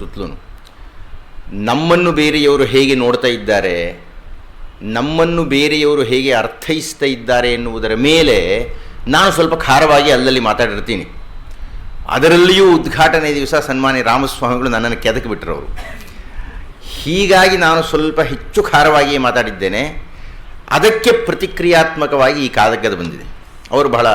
ಸುತ್ತಲೂ ನಮ್ಮನ್ನು ಬೇರೆಯವರು ಹೇಗೆ ನೋಡ್ತಾ ಇದ್ದಾರೆ, ನಮ್ಮನ್ನು ಬೇರೆಯವರು ಹೇಗೆ ಅರ್ಥೈಸ್ತಾ ಇದ್ದಾರೆ ಎನ್ನುವುದರ ಮೇಲೆ ನಾನು ಸ್ವಲ್ಪ ಖಾರವಾಗಿ ಅಲ್ಲಲ್ಲಿ ಮಾತಾಡಿರ್ತೀನಿ. ಅದರಲ್ಲಿಯೂ ಉದ್ಘಾಟನೆ ದಿವಸ ಸನ್ಮಾನ್ಯ ರಾಮಸ್ವಾಮಿಗಳು ನನ್ನನ್ನು ಕೆದಕಿ ಬಿಟ್ಟರು ಅವರು ಹೀಗಾಗಿ ನಾನು ಸ್ವಲ್ಪ ಹೆಚ್ಚು ಖಾರವಾಗಿ ಮಾತಾಡಿದ್ದೇನೆ. ಅದಕ್ಕೆ ಪ್ರತಿಕ್ರಿಯಾತ್ಮಕವಾಗಿ ಈ ಕಾದಕದ ಬಂದಿದೆ. ಅವರು ಬಹಳ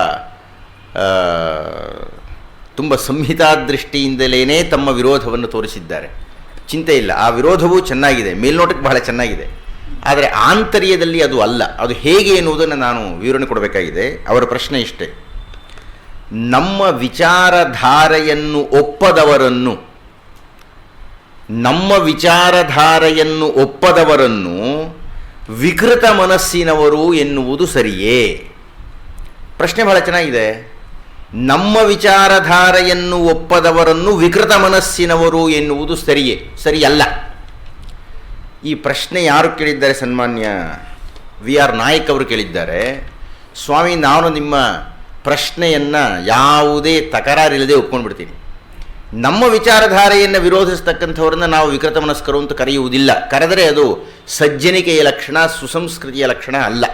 ತುಂಬ ಸಂಹಿತಾ ದೃಷ್ಟಿಯಿಂದಲೇ ತಮ್ಮ ವಿರೋಧವನ್ನು ತೋರಿಸಿದ್ದಾರೆ. ಚಿಂತೆ ಇಲ್ಲ. ಆ ವಿರೋಧವೂ ಚೆನ್ನಾಗಿದೆ. ಮೇಲ್ನೋಟಕ್ಕೆ ಬಹಳ ಚೆನ್ನಾಗಿದೆ. ಆದರೆ ಆಂತರ್ಯದಲ್ಲಿ ಅದು ಅಲ್ಲ. ಅದು ಹೇಗೆ ಎನ್ನುವುದನ್ನು ನಾನು ವಿವರಣೆ ಕೊಡಬೇಕಾಗಿದೆ. ಅವರ ಪ್ರಶ್ನೆ ಇಷ್ಟೇ. ನಮ್ಮ ವಿಚಾರಧಾರೆಯನ್ನು ಒಪ್ಪದವರನ್ನು, ನಮ್ಮ ವಿಚಾರಧಾರೆಯನ್ನು ಒಪ್ಪದವರನ್ನು ವಿಕೃತ ಮನಸ್ಸಿನವರು ಎನ್ನುವುದು ಸರಿಯೇ? ಪ್ರಶ್ನೆ ಬಹಳ ಚೆನ್ನಾಗಿದೆ. ನಮ್ಮ ವಿಚಾರಧಾರೆಯನ್ನು ಒಪ್ಪದವರನ್ನು ವಿಕೃತ ಮನಸ್ಸಿನವರು ಎನ್ನುವುದು ಸರಿಯೇ, ಸರಿಯಲ್ಲ. ಈ ಪ್ರಶ್ನೆ ಯಾರು ಕೇಳಿದ್ದಾರೆ ಸನ್ಮಾನ್ಯ? ವಿ ಆರ್ ನಾಯಕ್ ಅವರು ಕೇಳಿದ್ದಾರೆ. ಸ್ವಾಮಿ, ನಾನು ನಿಮ್ಮ ಪ್ರಶ್ನೆಯನ್ನು ಯಾವುದೇ ತಕರಾರಿಲ್ಲದೆ ಒಪ್ಕೊಂಡ್ಬಿಡ್ತೀನಿ. ನಮ್ಮ ವಿಚಾರಧಾರೆಯನ್ನು ವಿರೋಧಿಸ್ತಕ್ಕಂಥವ್ರನ್ನ ನಾವು ವಿಕೃತ ಮನಸ್ಕರು ಅಂತ ಕರೆಯುವುದಿಲ್ಲ. ಕರೆದರೆ ಅದು ಸಜ್ಜನಿಕೆಯ ಲಕ್ಷಣ, ಸುಸಂಸ್ಕೃತಿಯ ಲಕ್ಷಣ ಅಲ್ಲ.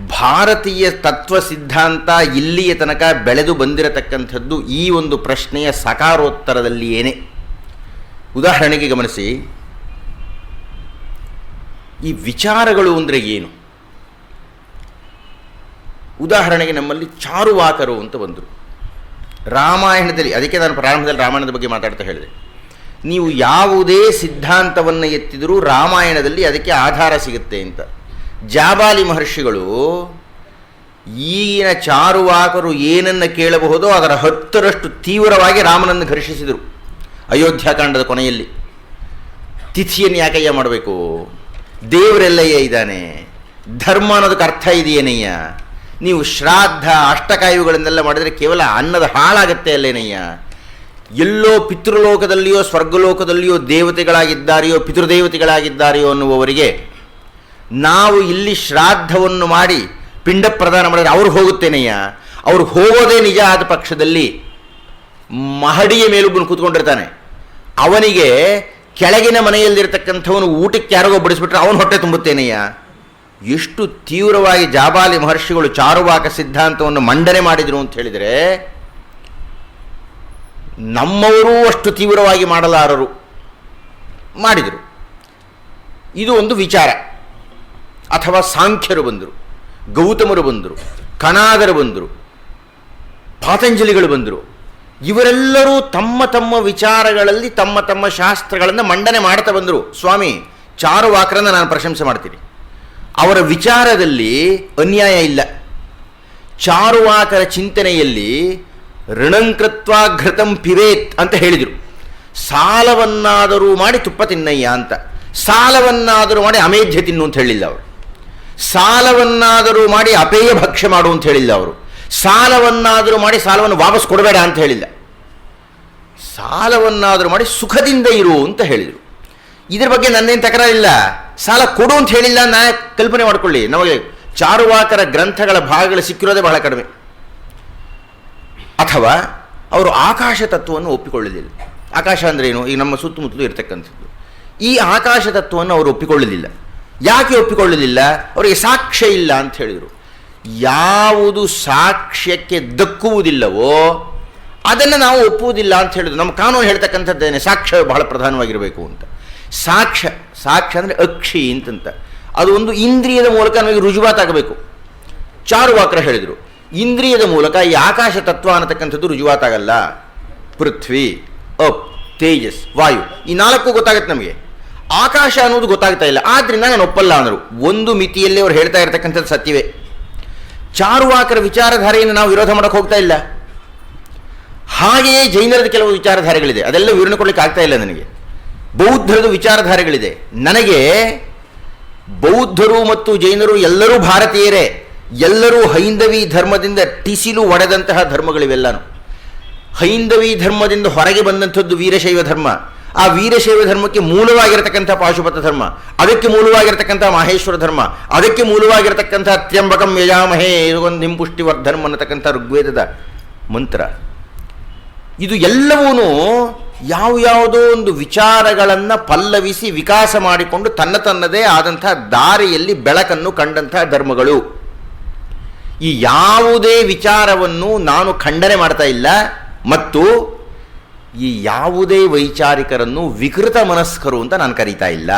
ಭಾರತೀಯ ತತ್ವ ಸಿದ್ಧಾಂತ ಇಲ್ಲಿಯ ತನಕ ಬೆಳೆದು ಬಂದಿರತಕ್ಕಂಥದ್ದು ಈ ಒಂದು ಪ್ರಶ್ನೆಯ ಸಕಾರೋತ್ತರದಲ್ಲಿಯೇನೆ. ಉದಾಹರಣೆಗೆ ಗಮನಿಸಿ, ಈ ವಿಚಾರಗಳು ಅಂದರೆ ಏನು? ಉದಾಹರಣೆಗೆ ನಮ್ಮಲ್ಲಿ ಚಾರುವಾಕರು ಅಂತ ಬಂದರು. ರಾಮಾಯಣದಲ್ಲಿ, ಅದಕ್ಕೆ ನಾನು ಪ್ರಾರಂಭದಲ್ಲಿ ರಾಮಾಯಣದ ಬಗ್ಗೆ ಮಾತಾಡ್ತಾ ಹೇಳಿದೆ. ನೀವು ಯಾವುದೇ ಸಿದ್ಧಾಂತವನ್ನು ಎತ್ತಿದರೂ ರಾಮಾಯಣದಲ್ಲಿ ಅದಕ್ಕೆ ಆಧಾರ ಸಿಗುತ್ತೆ ಅಂತ. ಜಾಬಾಲಿ ಮಹರ್ಷಿಗಳು ಈಗಿನ ಚಾರುವಾಕರು ಏನನ್ನು ಕೇಳಬಹುದೋ ಅದರ ಹತ್ತರಷ್ಟು ತೀವ್ರವಾಗಿ ರಾಮನನ್ನು ಘರ್ಷಿಸಿದರು. ಅಯೋಧ್ಯಾಕಾಂಡದ ಕೊನೆಯಲ್ಲಿ. ತಿಥಿಯನ್ನು ಯಾಕಯ್ಯ ಮಾಡಬೇಕು? ದೇವರೆಲ್ಲಯ್ಯ ಇದ್ದಾನೆ. ಧರ್ಮ ಅನ್ನೋದಕ್ಕೆ ಅರ್ಥ ಇದೆಯೇನಯ್ಯ? ನೀವು ಶ್ರಾದ್ದ, ಅಷ್ಟಕಾಯುಗಳನ್ನೆಲ್ಲ ಮಾಡಿದರೆ ಕೇವಲ ಅನ್ನದ ಹಾಳಾಗತ್ತೆ ಅಲ್ಲೇನಯ್ಯ? ಎಲ್ಲೋ ಪಿತೃಲೋಕದಲ್ಲಿಯೋ, ಸ್ವರ್ಗಲೋಕದಲ್ಲಿಯೋ ದೇವತೆಗಳಾಗಿದ್ದಾರೆಯೋ, ಪಿತೃದೇವತೆಗಳಾಗಿದ್ದಾರೆಯೋ ಅನ್ನುವವರಿಗೆ ನಾವು ಇಲ್ಲಿ ಶ್ರಾದ್ದವನ್ನು ಮಾಡಿ ಪಿಂಡ ಪ್ರದಾನ ಮಾಡಿದ್ರೆ ಅವ್ರು ಹೋಗುತ್ತೇನೆಯ್ಯ? ಅವ್ರು ಹೋಗೋದೇ ನಿಜ ಆದ ಪಕ್ಷದಲ್ಲಿ ಮಹಡಿಯ ಮೇಲೊಬ್ಬನು ಕೂತ್ಕೊಂಡಿರ್ತಾನೆ. ಅವನಿಗೆ ಕೆಳಗಿನ ಮನೆಯಲ್ಲಿರ್ತಕ್ಕಂಥವನು ಊಟಕ್ಕೆ ಯಾರಿಗೋ ಬಡಿಸ್ಬಿಟ್ರೆ ಅವನು ಹೊಟ್ಟೆ ತುಂಬುತ್ತೇನೆಯ್ಯ? ಎಷ್ಟು ತೀವ್ರವಾಗಿ ಜಾಬಾಲಿ ಮಹರ್ಷಿಗಳು ಚಾರುವಾಕ ಸಿದ್ಧಾಂತವನ್ನು ಮಂಡನೆ ಮಾಡಿದರು ಅಂತ ಹೇಳಿದರೆ ನಮ್ಮವರೂ ಅಷ್ಟು ತೀವ್ರವಾಗಿ ಮಾಡಲಾರರು. ಮಾಡಿದರು. ಇದು ಒಂದು ವಿಚಾರ. ಅಥವಾ ಸಾಂಖ್ಯರು ಬಂದರು, ಗೌತಮರು ಬಂದರು, ಕನಾಗರು ಬಂದರು, ಪಾತಂಜಲಿಗಳು ಬಂದರು. ಇವರೆಲ್ಲರೂ ತಮ್ಮ ತಮ್ಮ ವಿಚಾರಗಳಲ್ಲಿ ತಮ್ಮ ತಮ್ಮ ಶಾಸ್ತ್ರಗಳನ್ನು ಮಂಡನೆ ಮಾಡ್ತಾ ಬಂದರು. ಸ್ವಾಮಿ, ಚಾರುವಾಕರನ್ನ ನಾನು ಪ್ರಶಂಸೆ ಮಾಡ್ತೀನಿ. ಅವರ ವಿಚಾರದಲ್ಲಿ ಅನ್ಯಾಯ ಇಲ್ಲ. ಚಾರುವಾಕರ ಚಿಂತನೆಯಲ್ಲಿ ಋಣಂಕೃತ್ವ ಘೃತಂ ಪಿವೇತ್ ಅಂತ ಹೇಳಿದರು. ಸಾಲವನ್ನಾದರೂ ಮಾಡಿ ತುಪ್ಪ ತಿನ್ನಯ್ಯ ಅಂತ. ಸಾಲವನ್ನಾದರೂ ಮಾಡಿ ಅಮೇಧ್ಯ ತಿನ್ನು ಅಂತ ಹೇಳಿಲ್ಲ ಅವರು. ಸಾಲವನ್ನಾದರೂ ಮಾಡಿ ಅಪೇಯ ಭಕ್ಷ್ಯ ಮಾಡು ಅಂತ ಹೇಳಿಲ್ಲ ಅವರು. ಸಾಲವನ್ನಾದರೂ ಮಾಡಿ ಸಾಲವನ್ನು ವಾಪಸ್ ಕೊಡಬೇಡ ಅಂತ ಹೇಳಿಲ್ಲ. ಸಾಲವನ್ನಾದರೂ ಮಾಡಿ ಸುಖದಿಂದ ಇರು ಅಂತ ಹೇಳಿದರು. ಇದ್ರ ಬಗ್ಗೆ ನನ್ನೇನು ತಕರಾರಿಲ್ಲ. ಸಾಲ ಕೊಡು ಅಂತ ಹೇಳಿಲ್ಲ ನಾ ಕಲ್ಪನೆ ಮಾಡ್ಕೊಳ್ಳಿ. ನಮಗೆ ಚಾರುವಾಕರ ಗ್ರಂಥಗಳ ಭಾಗಗಳು ಸಿಕ್ಕಿರೋದೇ ಬಹಳ ಕಡಿಮೆ. ಅಥವಾ ಅವರು ಆಕಾಶ ತತ್ವವನ್ನು ಒಪ್ಪಿಕೊಳ್ಳಲಿಲ್ಲ. ಆಕಾಶ ಅಂದ್ರೆ ಏನು? ಈಗ ನಮ್ಮ ಸುತ್ತಮುತ್ತಲೂ ಇರತಕ್ಕಂಥದ್ದು. ಈ ಆಕಾಶ ತತ್ವವನ್ನು ಅವರು ಒಪ್ಪಿಕೊಳ್ಳಲಿಲ್ಲ. ಯಾಕೆ ಒಪ್ಪಿಕೊಳ್ಳಲಿಲ್ಲ? ಅವರಿಗೆ ಸಾಕ್ಷ್ಯ ಇಲ್ಲ ಅಂತ ಹೇಳಿದರು. ಯಾವುದು ಸಾಕ್ಷ್ಯಕ್ಕೆ ದಕ್ಕುವುದಿಲ್ಲವೋ, ಅದನ್ನು ನಾವು ಒಪ್ಪುವುದಿಲ್ಲ ಅಂತ ಹೇಳಿದ್ರು. ನಮ್ಮ ಕಾನೂನು ಹೇಳ್ತಕ್ಕಂಥದ್ದೇನೆ, ಸಾಕ್ಷ್ಯ ಬಹಳ ಪ್ರಧಾನವಾಗಿರಬೇಕು ಅಂತ. ಸಾಕ್ಷ್ಯ ಸಾಕ್ಷ್ಯ ಅಂದರೆ ಅಕ್ಷಿ ಅಂತಂತ. ಅದು ಒಂದು ಇಂದ್ರಿಯದ ಮೂಲಕ ನಮಗೆ ರುಜುವಾತಾಗಬೇಕು ಚಾರುವಾಕ್ರ ಹೇಳಿದರು. ಇಂದ್ರಿಯದ ಮೂಲಕ ಈ ಆಕಾಶ ತತ್ವ ಅನ್ನತಕ್ಕಂಥದ್ದು ರುಜುವಾತಾಗಲ್ಲ ಪೃಥ್ವಿ, ಅಪ್, ತೇಜಸ್, ವಾಯು, ಈ ನಾಲ್ಕು ಗೊತ್ತಾಗುತ್ತೆ ನಮಗೆ. ಆಕಾಶ ಅನ್ನೋದು ಗೊತ್ತಾಗ್ತಾ ಇಲ್ಲ. ಆದ್ರಿಂದ ನಾನು ಒಪ್ಪಲ್ಲ ಅಂದರು. ಒಂದು ಮಿತಿಯಲ್ಲಿ ಅವ್ರು ಹೇಳ್ತಾ ಇರತಕ್ಕಂಥದ್ದು ಸತ್ಯವೇ. ಚಾರುವಾಕರ ವಿಚಾರಧಾರೆಯನ್ನು ನಾವು ವಿರೋಧ ಮಾಡೋಕೆ ಹೋಗ್ತಾ ಇಲ್ಲ. ಹಾಗೆಯೇ ಜೈನರದ ಕೆಲವು ವಿಚಾರಧಾರೆಗಳಿದೆ. ಅದೆಲ್ಲ ವಿವರಣೆ ಕೊಡ್ಲಿಕ್ಕೆ ಆಗ್ತಾ ಇಲ್ಲ ನನಗೆ. ಬೌದ್ಧರದು ವಿಚಾರಧಾರೆಗಳಿದೆ. ನನಗೆ ಬೌದ್ಧರು ಮತ್ತು ಜೈನರು ಎಲ್ಲರೂ ಭಾರತೀಯರೇ. ಎಲ್ಲರೂ ಹೈಂದವಿ ಧರ್ಮದಿಂದ ಟಿಸಿಲು ಒಡೆದಂತಹ ಧರ್ಮಗಳಿವೆಲ್ಲನು. ಹೈಂದವಿ ಧರ್ಮದಿಂದ ಹೊರಗೆ ಬಂದಂಥದ್ದು ವೀರಶೈವ ಧರ್ಮ. ಆ ವೀರಶೈವ ಧರ್ಮಕ್ಕೆ ಮೂಲವಾಗಿರತಕ್ಕಂಥ ಪಾಶುಪತ ಧರ್ಮ, ಅದಕ್ಕೆ ಮೂಲವಾಗಿರತಕ್ಕಂಥ ಮಹೇಶ್ವರ ಧರ್ಮ, ಅದಕ್ಕೆ ಮೂಲವಾಗಿರತಕ್ಕಂಥ ತ್ರ್ಯಂಬಕಂ ಯಜಾಮಹೇ ಒಂದು ನಿಂಪುಷ್ಟಿವರ್ಧನಂ ಅನ್ನತಕ್ಕಂಥ ಋಗ್ವೇದದ ಮಂತ್ರ. ಇದು ಎಲ್ಲವೂ ಯಾವ ಯಾವುದೋ ಒಂದು ವಿಚಾರಗಳನ್ನು ಪಲ್ಲವಿಸಿ ವಿಕಾಸ ಮಾಡಿಕೊಂಡು ತನ್ನ ತನ್ನದೇ ಆದಂಥ ದಾರಿಯಲ್ಲಿ ಬೆಳಕನ್ನು ಕಂಡಂತಹ ಧರ್ಮಗಳು. ಈ ಯಾವುದೇ ವಿಚಾರವನ್ನು ನಾನು ಖಂಡನೆ ಮಾಡ್ತಾ ಇಲ್ಲ, ಮತ್ತು ಈ ಯಾವುದೇ ವೈಚಾರಿಕರನ್ನು ವಿಕೃತ ಮನಸ್ಕರು ಅಂತ ನಾನು ಕರೀತಾ ಇಲ್ಲ.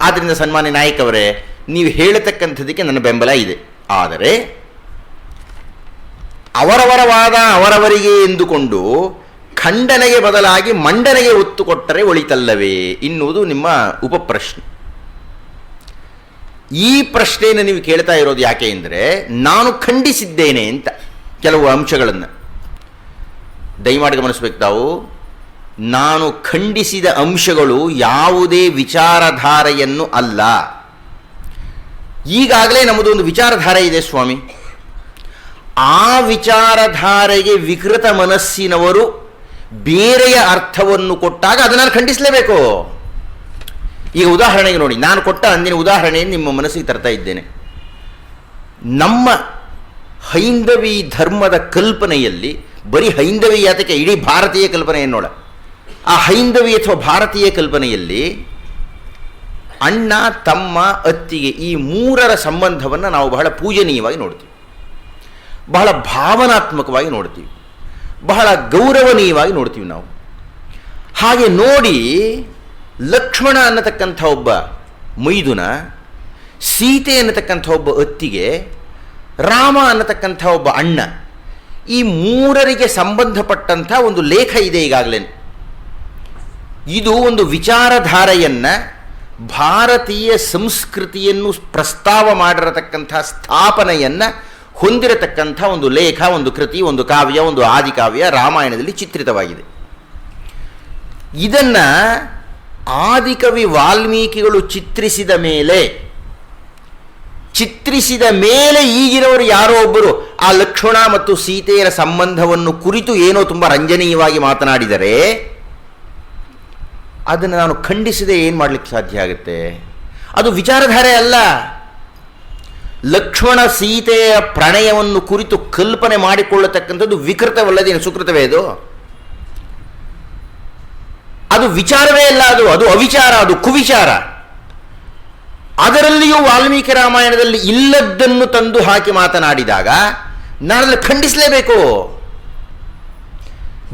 ಆದ್ದರಿಂದ ಸನ್ಮಾನ್ಯ ಅವರೇ ನೀವು ಹೇಳತಕ್ಕಂಥದಕ್ಕೆ ನನ್ನ ಬೆಂಬಲ ಇದೆ. ಆದರೆ, ಅವರವರ ವಾದ ಅವರವರಿಗೆ ಎಂದುಕೊಂಡು ಖಂಡನೆಗೆ ಬದಲಾಗಿ ಮಂಡನೆಗೆ ಒತ್ತು ಕೊಟ್ಟರೆ ಒಳಿತಲ್ಲವೇ ಎನ್ನುವುದು ನಿಮ್ಮ ಉಪಪ್ರಶ್ನೆ. ಈ ಪ್ರಶ್ನೆಯನ್ನು ನೀವು ಕೇಳ್ತಾ ಇರೋದು ಯಾಕೆ ಅಂದರೆ ನಾನು ಖಂಡಿಸಿದ್ದೇನೆ ಅಂತ ಕೆಲವು ಅಂಶಗಳನ್ನು. ದಯಮಾಡಿ ಗಮನಿಸ್ಬೇಕು ತಾವು. ನಾನು ಖಂಡಿಸಿದ ಅಂಶಗಳು ಯಾವುದೇ ವಿಚಾರಧಾರೆಯನ್ನು ಅಲ್ಲ. ಈಗಾಗಲೇ ನಮ್ಮದು ಒಂದು ವಿಚಾರಧಾರೆ ಇದೆ ಸ್ವಾಮಿ. ಆ ವಿಚಾರಧಾರೆಗೆ ವಿಕೃತ ಮನಸ್ಸಿನವರು ಬೇರೆಯ ಅರ್ಥವನ್ನು ಕೊಟ್ಟಾಗ ಅದನ್ನು ನಾನು ಖಂಡಿಸಲೇಬೇಕು. ಈಗ ಉದಾಹರಣೆಗೆ ನೋಡಿ, ನಾನು ಕೊಟ್ಟ ಅಂದಿನ ಉದಾಹರಣೆಯನ್ನು ನಿಮ್ಮ ಮನಸ್ಸಿಗೆ ತರ್ತಾ ಇದ್ದೇನೆ. ನಮ್ಮ ಹೈಂದವಿ ಧರ್ಮದ ಕಲ್ಪನೆಯಲ್ಲಿ ಬರೀ ಹೈಂದವೀಯ ಯಾತಕ್ಕೆ? ಇಡೀ ಭಾರತೀಯ ಕಲ್ಪನೆ ನೋಡ. ಆ ಹೈಂದವಿ ಅಥವಾ ಭಾರತೀಯ ಕಲ್ಪನೆಯಲ್ಲಿ ಅಣ್ಣ, ತಮ್ಮ, ಅತ್ತಿಗೆ ಈ ಮೂರರ ಸಂಬಂಧವನ್ನು ನಾವು ಬಹಳ ಪೂಜನೀಯವಾಗಿ ನೋಡ್ತೀವಿ. ಬಹಳ ಭಾವನಾತ್ಮಕವಾಗಿ ನೋಡ್ತೀವಿ. ಬಹಳ ಗೌರವನೀಯವಾಗಿ ನೋಡ್ತೀವಿ ನಾವು. ಹಾಗೆ ನೋಡಿ ಲಕ್ಷ್ಮಣ ಅನ್ನತಕ್ಕಂಥ ಒಬ್ಬ ಮೈದುನ, ಸೀತೆ ಅನ್ನತಕ್ಕಂಥ ಒಬ್ಬ ಅತ್ತಿಗೆ, ರಾಮ ಅನ್ನತಕ್ಕಂಥ ಒಬ್ಬ ಅಣ್ಣ. ಈ ಮೂರರಿಗೆ ಸಂಬಂಧಪಟ್ಟಂಥ ಒಂದು ಲೇಖ ಇದೆ ಈಗಾಗಲೇ. ಇದು ಒಂದು ವಿಚಾರಧಾರೆಯನ್ನು ಭಾರತೀಯ ಸಂಸ್ಕೃತಿಯನ್ನು ಪ್ರಸ್ತಾವ ಮಾಡಿರತಕ್ಕಂಥ ಸ್ಥಾಪನೆಯನ್ನು ಹೊಂದಿರತಕ್ಕಂಥ ಒಂದು ಲೇಖ, ಒಂದು ಕೃತಿ, ಒಂದು ಕಾವ್ಯ, ಒಂದು ಆದಿಕಾವ್ಯ ರಾಮಾಯಣದಲ್ಲಿ ಚಿತ್ರಿತವಾಗಿದೆ. ಇದನ್ನು ಆದಿಕವಿ ವಾಲ್ಮೀಕಿಗಳು ಚಿತ್ರಿಸಿದ ಮೇಲೆ ಚಿತ್ರಿಸಿದ ಮೇಲೆ ಈಗಿನವರು ಯಾರೋ ಒಬ್ಬರು ಆ ಲಕ್ಷ್ಮಣ ಮತ್ತು ಸೀತೆಯರ ಸಂಬಂಧವನ್ನು ಕುರಿತು ಏನೋ ತುಂಬ ರಂಜನೀಯವಾಗಿ ಮಾತನಾಡಿದರೆ, ಅದನ್ನು ನಾನು ಖಂಡಿಸದೆ ಏನು ಮಾಡಲಿಕ್ಕೆ ಸಾಧ್ಯ ಆಗುತ್ತೆ? ಅದು ವಿಚಾರಧಾರೆ ಅಲ್ಲ. ಲಕ್ಷ್ಮಣ ಸೀತೆಯ ಪ್ರಣಯವನ್ನು ಕುರಿತು ಕಲ್ಪನೆ ಮಾಡಿಕೊಳ್ಳತಕ್ಕಂಥದ್ದು ವಿಕೃತವಲ್ಲದೇನು ಸುಕೃತವೇ ಅದು? ಅದು ವಿಚಾರವೇ ಅಲ್ಲ ಅದು ಅದು ಅವಿಚಾರ, ಅದು ಕುವಿಚಾರ. ಅದರಲ್ಲಿಯೂ ವಾಲ್ಮೀಕಿ ರಾಮಾಯಣದಲ್ಲಿ ಇಲ್ಲದ್ದನ್ನು ತಂದು ಹಾಕಿ ಮಾತನಾಡಿದಾಗ ನಾನನ್ನು ಖಂಡಿಸಲೇಬೇಕು.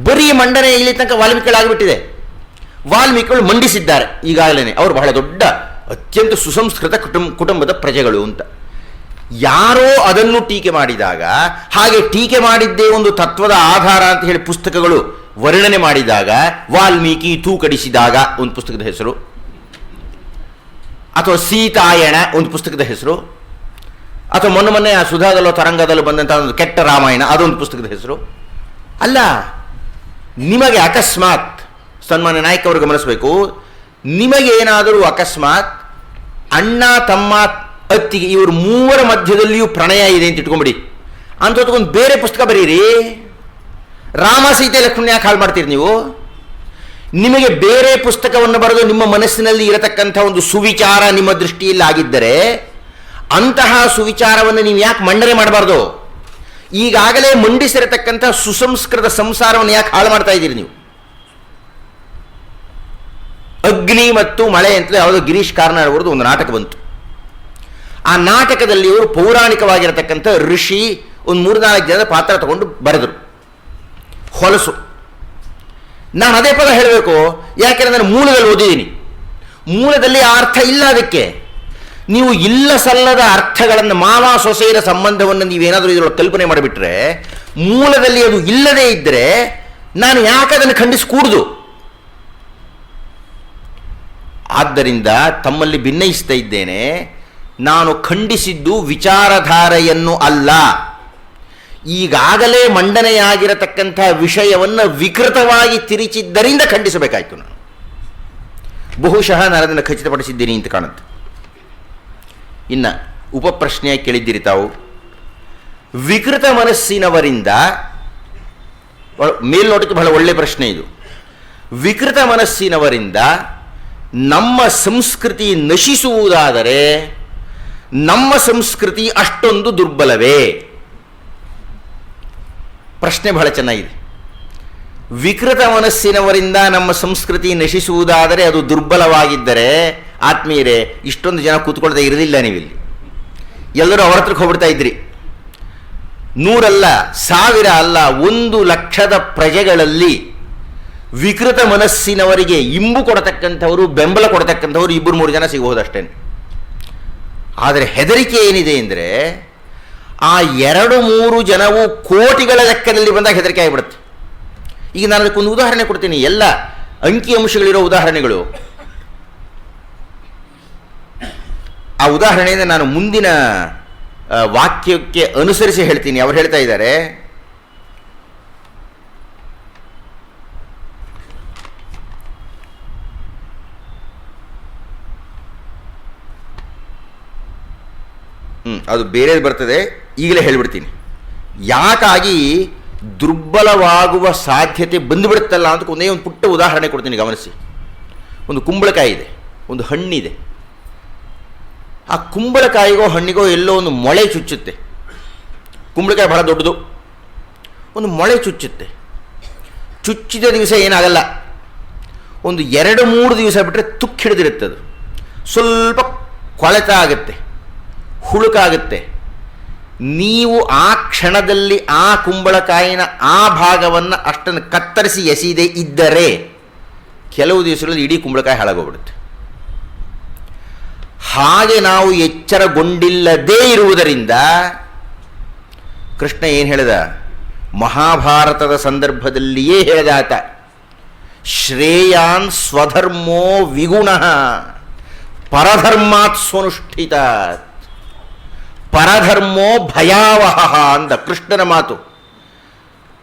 ಬರೀ ಮಂಡನೆ ಇಲ್ಲಿ ತನಕ ವಾಲ್ಮೀಕಿಗಳಾಗಿಬಿಟ್ಟಿದೆ. ವಾಲ್ಮೀಕಿಗಳು ಮಂಡಿಸಿದ್ದಾರೆ ಈಗಾಗಲೇ ಅವರು ಬಹಳ ದೊಡ್ಡ, ಅತ್ಯಂತ ಸುಸಂಸ್ಕೃತ ಕುಟುಂಬ ಕುಟುಂಬದ ಪ್ರಜೆಗಳು ಅಂತ. ಯಾರೋ ಅದನ್ನು ಟೀಕೆ ಮಾಡಿದಾಗ, ಹಾಗೆ ಟೀಕೆ ಮಾಡಿದ್ದೇ ಒಂದು ತತ್ವದ ಆಧಾರ ಅಂತ ಹೇಳಿ ಪುಸ್ತಕಗಳು ವರ್ಣನೆ ಮಾಡಿದಾಗ, ವಾಲ್ಮೀಕಿ ತೂಕಡಿಸಿದಾಗ ಒಂದು ಪುಸ್ತಕದ ಹೆಸರು? ಅಥವಾ ಸೀತಾಯಣ ಒಂದು ಪುಸ್ತಕದ ಹೆಸರು? ಅಥವಾ ಮೊನ್ನೆ ಮೊನ್ನೆ ಆ ಸುಧಾದಲ್ಲೋ ತರಂಗದಲ್ಲೋ ಬಂದಂಥ ಒಂದು ಕೆಟ್ಟ ರಾಮಾಯಣ, ಅದೊಂದು ಪುಸ್ತಕದ ಹೆಸರು. ಅಲ್ಲ, ನಿಮಗೆ ಅಕಸ್ಮಾತ್, ಸನ್ಮಾನ್ಯ ನಾಯಕ್ ಅವರು ಗಮನಿಸಬೇಕು, ನಿಮಗೆ ಏನಾದರೂ ಅಕಸ್ಮಾತ್, ಅಣ್ಣ, ತಮ್ಮ, ಅತ್ತಿಗೆ ಇವರು ಮೂವರ ಮಧ್ಯದಲ್ಲಿಯೂ ಪ್ರಣಯ ಇದೆ ಅಂತ ಇಟ್ಕೊಂಬಿಡಿ. ಒಂದು ಬೇರೆ ಪುಸ್ತಕ ಬರೀರಿ. ರಾಮ ಸೀತೆ ಲಕ್ಷ್ಮಣ ಯಾಕೆ ಹಾಳು ಮಾಡ್ತೀರಿ ನೀವು? ನಿಮಗೆ ಬೇರೆ ಪುಸ್ತಕವನ್ನು ಬರೆದು ನಿಮ್ಮ ಮನಸ್ಸಿನಲ್ಲಿ ಇರತಕ್ಕಂಥ ಒಂದು ಸುವಿಚಾರ ನಿಮ್ಮ ದೃಷ್ಟಿಯಲ್ಲಿ ಆಗಿದ್ದರೆ ಅಂತಹ ಸುವಿಚಾರವನ್ನು ನೀವು ಯಾಕೆ ಮಂಡನೆ ಮಾಡಬಾರ್ದು? ಈಗಾಗಲೇ ಮಂಡಿಸಿರತಕ್ಕಂಥ ಸುಸಂಸ್ಕೃತ ಸಂಸಾರವನ್ನು ಯಾಕೆ ಹಾಳು ಮಾಡ್ತಾ ಇದ್ದೀರಿ ನೀವು? ಅಗ್ನಿ ಮತ್ತು ಮಳೆ ಅಂತಲೇ ಯಾವುದೋ ಗಿರೀಶ್ ಕಾರ್ನಾಡ್ ಅವರದ್ದು ಒಂದು ನಾಟಕ ಬಂತು. ಆ ನಾಟಕದಲ್ಲಿ ಇವರು ಪೌರಾಣಿಕವಾಗಿರತಕ್ಕಂಥ ಋಷಿ ಒಂದು ಮೂರ್ನಾಲ್ಕು ಜನದ ಪಾತ್ರ ತಗೊಂಡು ಬರೆದರು. ಹೊಲಸು. ನಾನು ಅದೇ ಪದ ಹೇಳಬೇಕು. ಯಾಕೆಂದ್ರೆ ನಾನು ಮೂಲದಲ್ಲಿ ಓದಿದ್ದೀನಿ. ಮೂಲದಲ್ಲಿ ಅರ್ಥ ಇಲ್ಲ ಅದಕ್ಕೆ. ನೀವು ಇಲ್ಲ ಸಲ್ಲದ ಅರ್ಥಗಳನ್ನು ಮಾವ ಸೊಸೆಯರ ಸಂಬಂಧವನ್ನು ನೀವೇನಾದರೂ ಇದರೊಳಗೆ ಕಲ್ಪನೆ ಮಾಡಿಬಿಟ್ರೆ, ಮೂಲದಲ್ಲಿ ಅದು ಇಲ್ಲದೇ ಇದ್ದರೆ ನಾನು ಯಾಕೆ ಅದನ್ನು ಖಂಡಿಸ್ಕೂಡ್ದು? ಆದ್ದರಿಂದ ತಮ್ಮಲ್ಲಿ ಭಿನ್ನಯಿಸ್ತಾ ಇದ್ದೇನೆ, ನಾನು ಖಂಡಿಸಿದ್ದು ವಿಚಾರಧಾರೆಯನ್ನು ಅಲ್ಲ. ಈಗಾಗಲೇ ಮಂಡನೆಯಾಗಿರತಕ್ಕಂಥ ವಿಷಯವನ್ನು ವಿಕೃತವಾಗಿ ತಿರುಚಿದ್ದರಿಂದ ಖಂಡಿಸಬೇಕಾಯಿತು ನಾನು. ಬಹುಶಃ ನಾನು ಅದನ್ನು ಖಚಿತಪಡಿಸಿದ್ದೀನಿ ಅಂತ ಕಾಣುತ್ತೆ. ಇನ್ನು ಉಪಪ್ರಶ್ನೆ ಕೇಳಿದ್ದೀರಿ ತಾವು. ವಿಕೃತ ಮನಸ್ಸಿನವರಿಂದ ಮೇಲ್ನೋಟಕ್ಕೆ ಬಹಳ ಒಳ್ಳೆಯ ಪ್ರಶ್ನೆ ಇದು. ವಿಕೃತ ಮನಸ್ಸಿನವರಿಂದ ನಮ್ಮ ಸಂಸ್ಕೃತಿ ನಶಿಸುವುದಾದರೆ ನಮ್ಮ ಸಂಸ್ಕೃತಿ ಅಷ್ಟೊಂದು ದುರ್ಬಲವೇ? ಪ್ರಶ್ನೆ ಬಹಳ ಚೆನ್ನಾಗಿದೆ. ವಿಕೃತ ಮನಸ್ಸಿನವರಿಂದ ನಮ್ಮ ಸಂಸ್ಕೃತಿ ನಶಿಸುವುದಾದರೆ ಅದು ದುರ್ಬಲವಾಗಿದ್ದರೆ, ಆತ್ಮೀಯರೇ, ಇಷ್ಟೊಂದು ಜನ ಕೂತ್ಕೊಳ್ತಾ ಇರಲಿಲ್ಲ ನೀವಿಲ್ಲಿ. ಎಲ್ಲರೂ ಅವರ ಹತ್ರಕ್ಕೆ ಹೋಗ್ಬಿಡ್ತಾ ಇದ್ರಿ. ನೂರಲ್ಲ, ಸಾವಿರ ಅಲ್ಲ, ಒಂದು ಲಕ್ಷದ ಪ್ರಜೆಗಳಲ್ಲಿ ವಿಕೃತ ಮನಸ್ಸಿನವರಿಗೆ ಇಂಬು ಕೊಡತಕ್ಕಂಥವರು, ಬೆಂಬಲ ಕೊಡತಕ್ಕಂಥವ್ರು ಇಬ್ಬರು ಮೂರು ಜನ ಸಿಗಬಹುದಷ್ಟೇ ಆದರೆ ಹೆದರಿಕೆ ಏನಿದೆ ಅಂದರೆ ಆ ಎರಡು ಮೂರು ಜನವು ಕೋಟಿಗಳ ಲೆಕ್ಕದಲ್ಲಿ ಬಂದಾಗ ಹೆದರಿಕೆ ಆಗಿಬಿಡುತ್ತೆ. ಈಗ ನಾನು ಅದಕ್ಕೊಂದು ಉದಾಹರಣೆ ಕೊಡ್ತೀನಿ. ಎಲ್ಲ ಅಂಕಿ ಅಂಶಗಳಿರೋ ಉದಾಹರಣೆಗಳು. ಆ ಉದಾಹರಣೆಯಿಂದ ನಾನು ಮುಂದಿನ ವಾಕ್ಯಕ್ಕೆ ಅನುಸರಿಸಿ ಹೇಳ್ತೀನಿ. ಅವ್ರು ಹೇಳ್ತಾ ಇದ್ದಾರೆ. ಹ್ಮ್, ಅದು ಬೇರೆ ಬರ್ತದೆ. ಈಗಲೇ ಹೇಳ್ಬಿಡ್ತೀನಿ. ಯಾಕಾಗಿ ದುರ್ಬಲವಾಗುವ ಸಾಧ್ಯತೆ ಬಂದುಬಿಡುತ್ತಲ್ಲ ಅಂತ ಒಂದೇ ಒಂದು ಪುಟ್ಟ ಉದಾಹರಣೆ ಕೊಡ್ತೀನಿ ಗಮನಿಸಿ. ಒಂದು ಕುಂಬಳಕಾಯಿ ಇದೆ, ಒಂದು ಹಣ್ಣಿದೆ. ಆ ಕುಂಬಳಕಾಯಿಗೋ ಹಣ್ಣಿಗೋ ಎಲ್ಲೋ ಒಂದು ಮೊಳೆ ಚುಚ್ಚುತ್ತೆ. ಕುಂಬಳಕಾಯಿ ಬಹಳ ದೊಡ್ಡದು. ಒಂದು ಮೊಳೆ ಚುಚ್ಚುತ್ತೆ. ಚುಚ್ಚಿದ ದಿವಸ ಏನಾಗಲ್ಲ. ಒಂದು ಎರಡು ಮೂರು ದಿವಸ ಬಿಟ್ಟರೆ ಅದು ಸ್ವಲ್ಪ ಕೊಳೆತ ಆಗುತ್ತೆ, ಹುಳುಕಾಗುತ್ತೆ. ನೀವು ಆ ಕ್ಷಣದಲ್ಲಿ ಆ ಕುಂಬಳಕಾಯಿನ ಆ ಭಾಗವನ್ನು ಅಷ್ಟನ್ನು ಕತ್ತರಿಸಿ ಎಸೆಯದೇ ಇದ್ದರೆ ಕೆಲವು ದಿವಸಗಳಲ್ಲಿ ಇಡೀ ಕುಂಬಳಕಾಯಿ ಹಾಳಾಗೋಗ್ಬಿಡುತ್ತೆ. ಹಾಗೆ ನಾವು ಎಚ್ಚರಗೊಂಡಿಲ್ಲದೇ ಇರುವುದರಿಂದ ಕೃಷ್ಣ ಏನು ಹೇಳಿದ? ಮಹಾಭಾರತದ ಸಂದರ್ಭದಲ್ಲಿಯೇ ಹೇಳಿದ ಆತ, ಶ್ರೇಯಾನ್ ಸ್ವಧರ್ಮೋ ವಿಗುಣ ಪರಧರ್ಮಾತ್ ಸ್ವನುಷ್ಠಿತಾತ್. ಪರಧರ್ಮೋ ಭಯಾವಹ ಅಂದ ಕೃಷ್ಣನ ಮಾತು.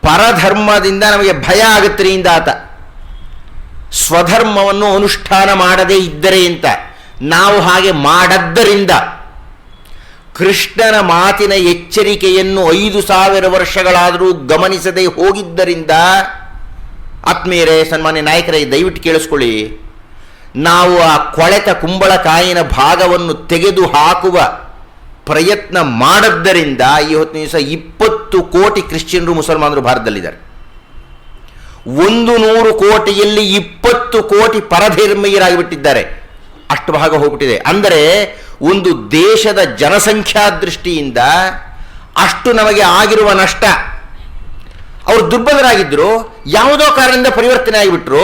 ಪರಧರ್ಮದಿಂದ ನಮಗೆ ಭಯ ಆಗುತ್ತೆ ಇಂದಾತ ಸ್ವಧರ್ಮವನ್ನು ಅನುಷ್ಠಾನ ಮಾಡದೇ ಇದ್ದರೆ ಅಂತ ನಾವು ಹಾಗೆ ಮಾಡದ್ದರಿಂದ. ಕೃಷ್ಣನ ಮಾತಿನ ಎಚ್ಚರಿಕೆಯನ್ನು ಐದು ಸಾವಿರ ವರ್ಷಗಳಾದರೂ ಗಮನಿಸದೆ ಹೋಗಿದ್ದರಿಂದ. ಆತ್ಮೀಯರೇ, ಸನ್ಮಾನ್ಯ ನಾಯಕರೇ, ದಯವಿಟ್ಟು ಕೇಳಿಸ್ಕೊಳ್ಳಿ. ನಾವು ಆ ಕೊಳೆತ ಕುಂಬಳಕಾಯಿನ ಭಾಗವನ್ನು ತೆಗೆದು ಹಾಕುವ ಪ್ರಯತ್ನ ಮಾಡದ್ದರಿಂದ ಈ ಹೊತ್ತಿನ ದಿವಸ ಇಪ್ಪತ್ತು ಕೋಟಿ ಕ್ರಿಶ್ಚಿಯನ್ರು ಮುಸಲ್ಮಾನರು ಭಾರತದಲ್ಲಿದ್ದಾರೆ. ಒಂದು ನೂರು ಕೋಟಿಯಲ್ಲಿ ಇಪ್ಪತ್ತು ಕೋಟಿ ಪರಧರ್ಮೀಯರಾಗಿಬಿಟ್ಟಿದ್ದಾರೆ. ಅಷ್ಟು ಭಾಗ ಹೋಗ್ಬಿಟ್ಟಿದೆ. ಅಂದರೆ ಒಂದು ದೇಶದ ಜನಸಂಖ್ಯಾ ದೃಷ್ಟಿಯಿಂದ ಅಷ್ಟು ನಮಗೆ ಆಗಿರುವ ನಷ್ಟ. ಅವರು ದುರ್ಬಲರಾಗಿದ್ದರು ಯಾವುದೋ ಕಾರಣದಿಂದ ಪರಿವರ್ತನೆ ಆಗಿಬಿಟ್ರು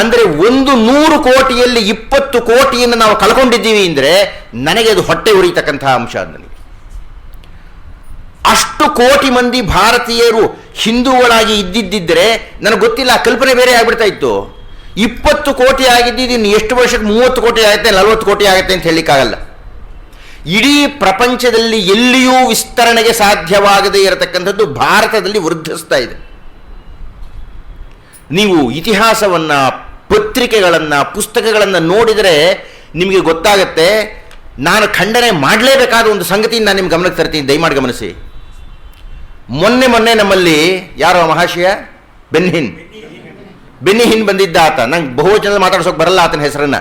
ಅಂದರೆ ಒಂದು ನೂರು ಕೋಟಿಯಲ್ಲಿ ಇಪ್ಪತ್ತು ಕೋಟಿಯನ್ನು ನಾವು ಕಳ್ಕೊಂಡಿದ್ದೀವಿ ಅಂದರೆ ನನಗೆ ಅದು ಹೊಟ್ಟೆ ಉರಿತಕ್ಕಂತಹ ಅಂಶ ನನಗೆ ಅಷ್ಟು ಕೋಟಿ ಮಂದಿ ಭಾರತೀಯರು ಹಿಂದೂಗಳಾಗಿ ಇದ್ದಿದ್ದಿದ್ದರೆ ನನಗೆ ಗೊತ್ತಿಲ್ಲ, ಕಲ್ಪನೆ ಬೇರೆ ಆಗ್ಬಿಡ್ತಾ ಇತ್ತು. ಇಪ್ಪತ್ತು ಕೋಟಿ ಆಗಿದ್ದು ಇನ್ನು ಎಷ್ಟು ವರ್ಷಕ್ಕೆ ಮೂವತ್ತು ಕೋಟಿ ಆಗುತ್ತೆ, ನಲವತ್ತು ಕೋಟಿ ಆಗುತ್ತೆ ಅಂತ ಹೇಳಲಿಕ್ಕಾಗಲ್ಲ. ಇಡೀ ಪ್ರಪಂಚದಲ್ಲಿ ಎಲ್ಲಿಯೂ ವಿಸ್ತರಣೆಗೆ ಸಾಧ್ಯವಾಗದೇ ಇರತಕ್ಕಂಥದ್ದು ಭಾರತದಲ್ಲಿ ವೃದ್ಧಿಸ್ತಾ ಇದೆ. ನೀವು ಇತಿಹಾಸವನ್ನು, ಪತ್ರಿಕೆಗಳನ್ನು, ಪುಸ್ತಕಗಳನ್ನು ನೋಡಿದರೆ ನಿಮಗೆ ಗೊತ್ತಾಗತ್ತೆ, ನಾನು ಖಂಡನೆ ಮಾಡಲೇಬೇಕಾದ ಒಂದು ಸಂಗತಿಯನ್ನು ನಾನು ನಿಮ್ಗೆ ಗಮನಕ್ಕೆ ತರ್ತೀನಿ, ದಯಮಾಡಿ ಗಮನಿಸಿ. ಮೊನ್ನೆ ಮೊನ್ನೆ ನಮ್ಮಲ್ಲಿ ಯಾರು ಮಹಾಶಯ? ಬೆನ್ನಿಹಿನ್ ಬೆನ್ನಿಹಿನ್ ಬಂದಿದ್ದ ಆತ. ನಂಗೆ ಬಹುವಚನದಲ್ಲಿ ಮಾತಾಡ್ಸೋಕೆ ಬರಲ್ಲ ಆತನ ಹೆಸರನ್ನ.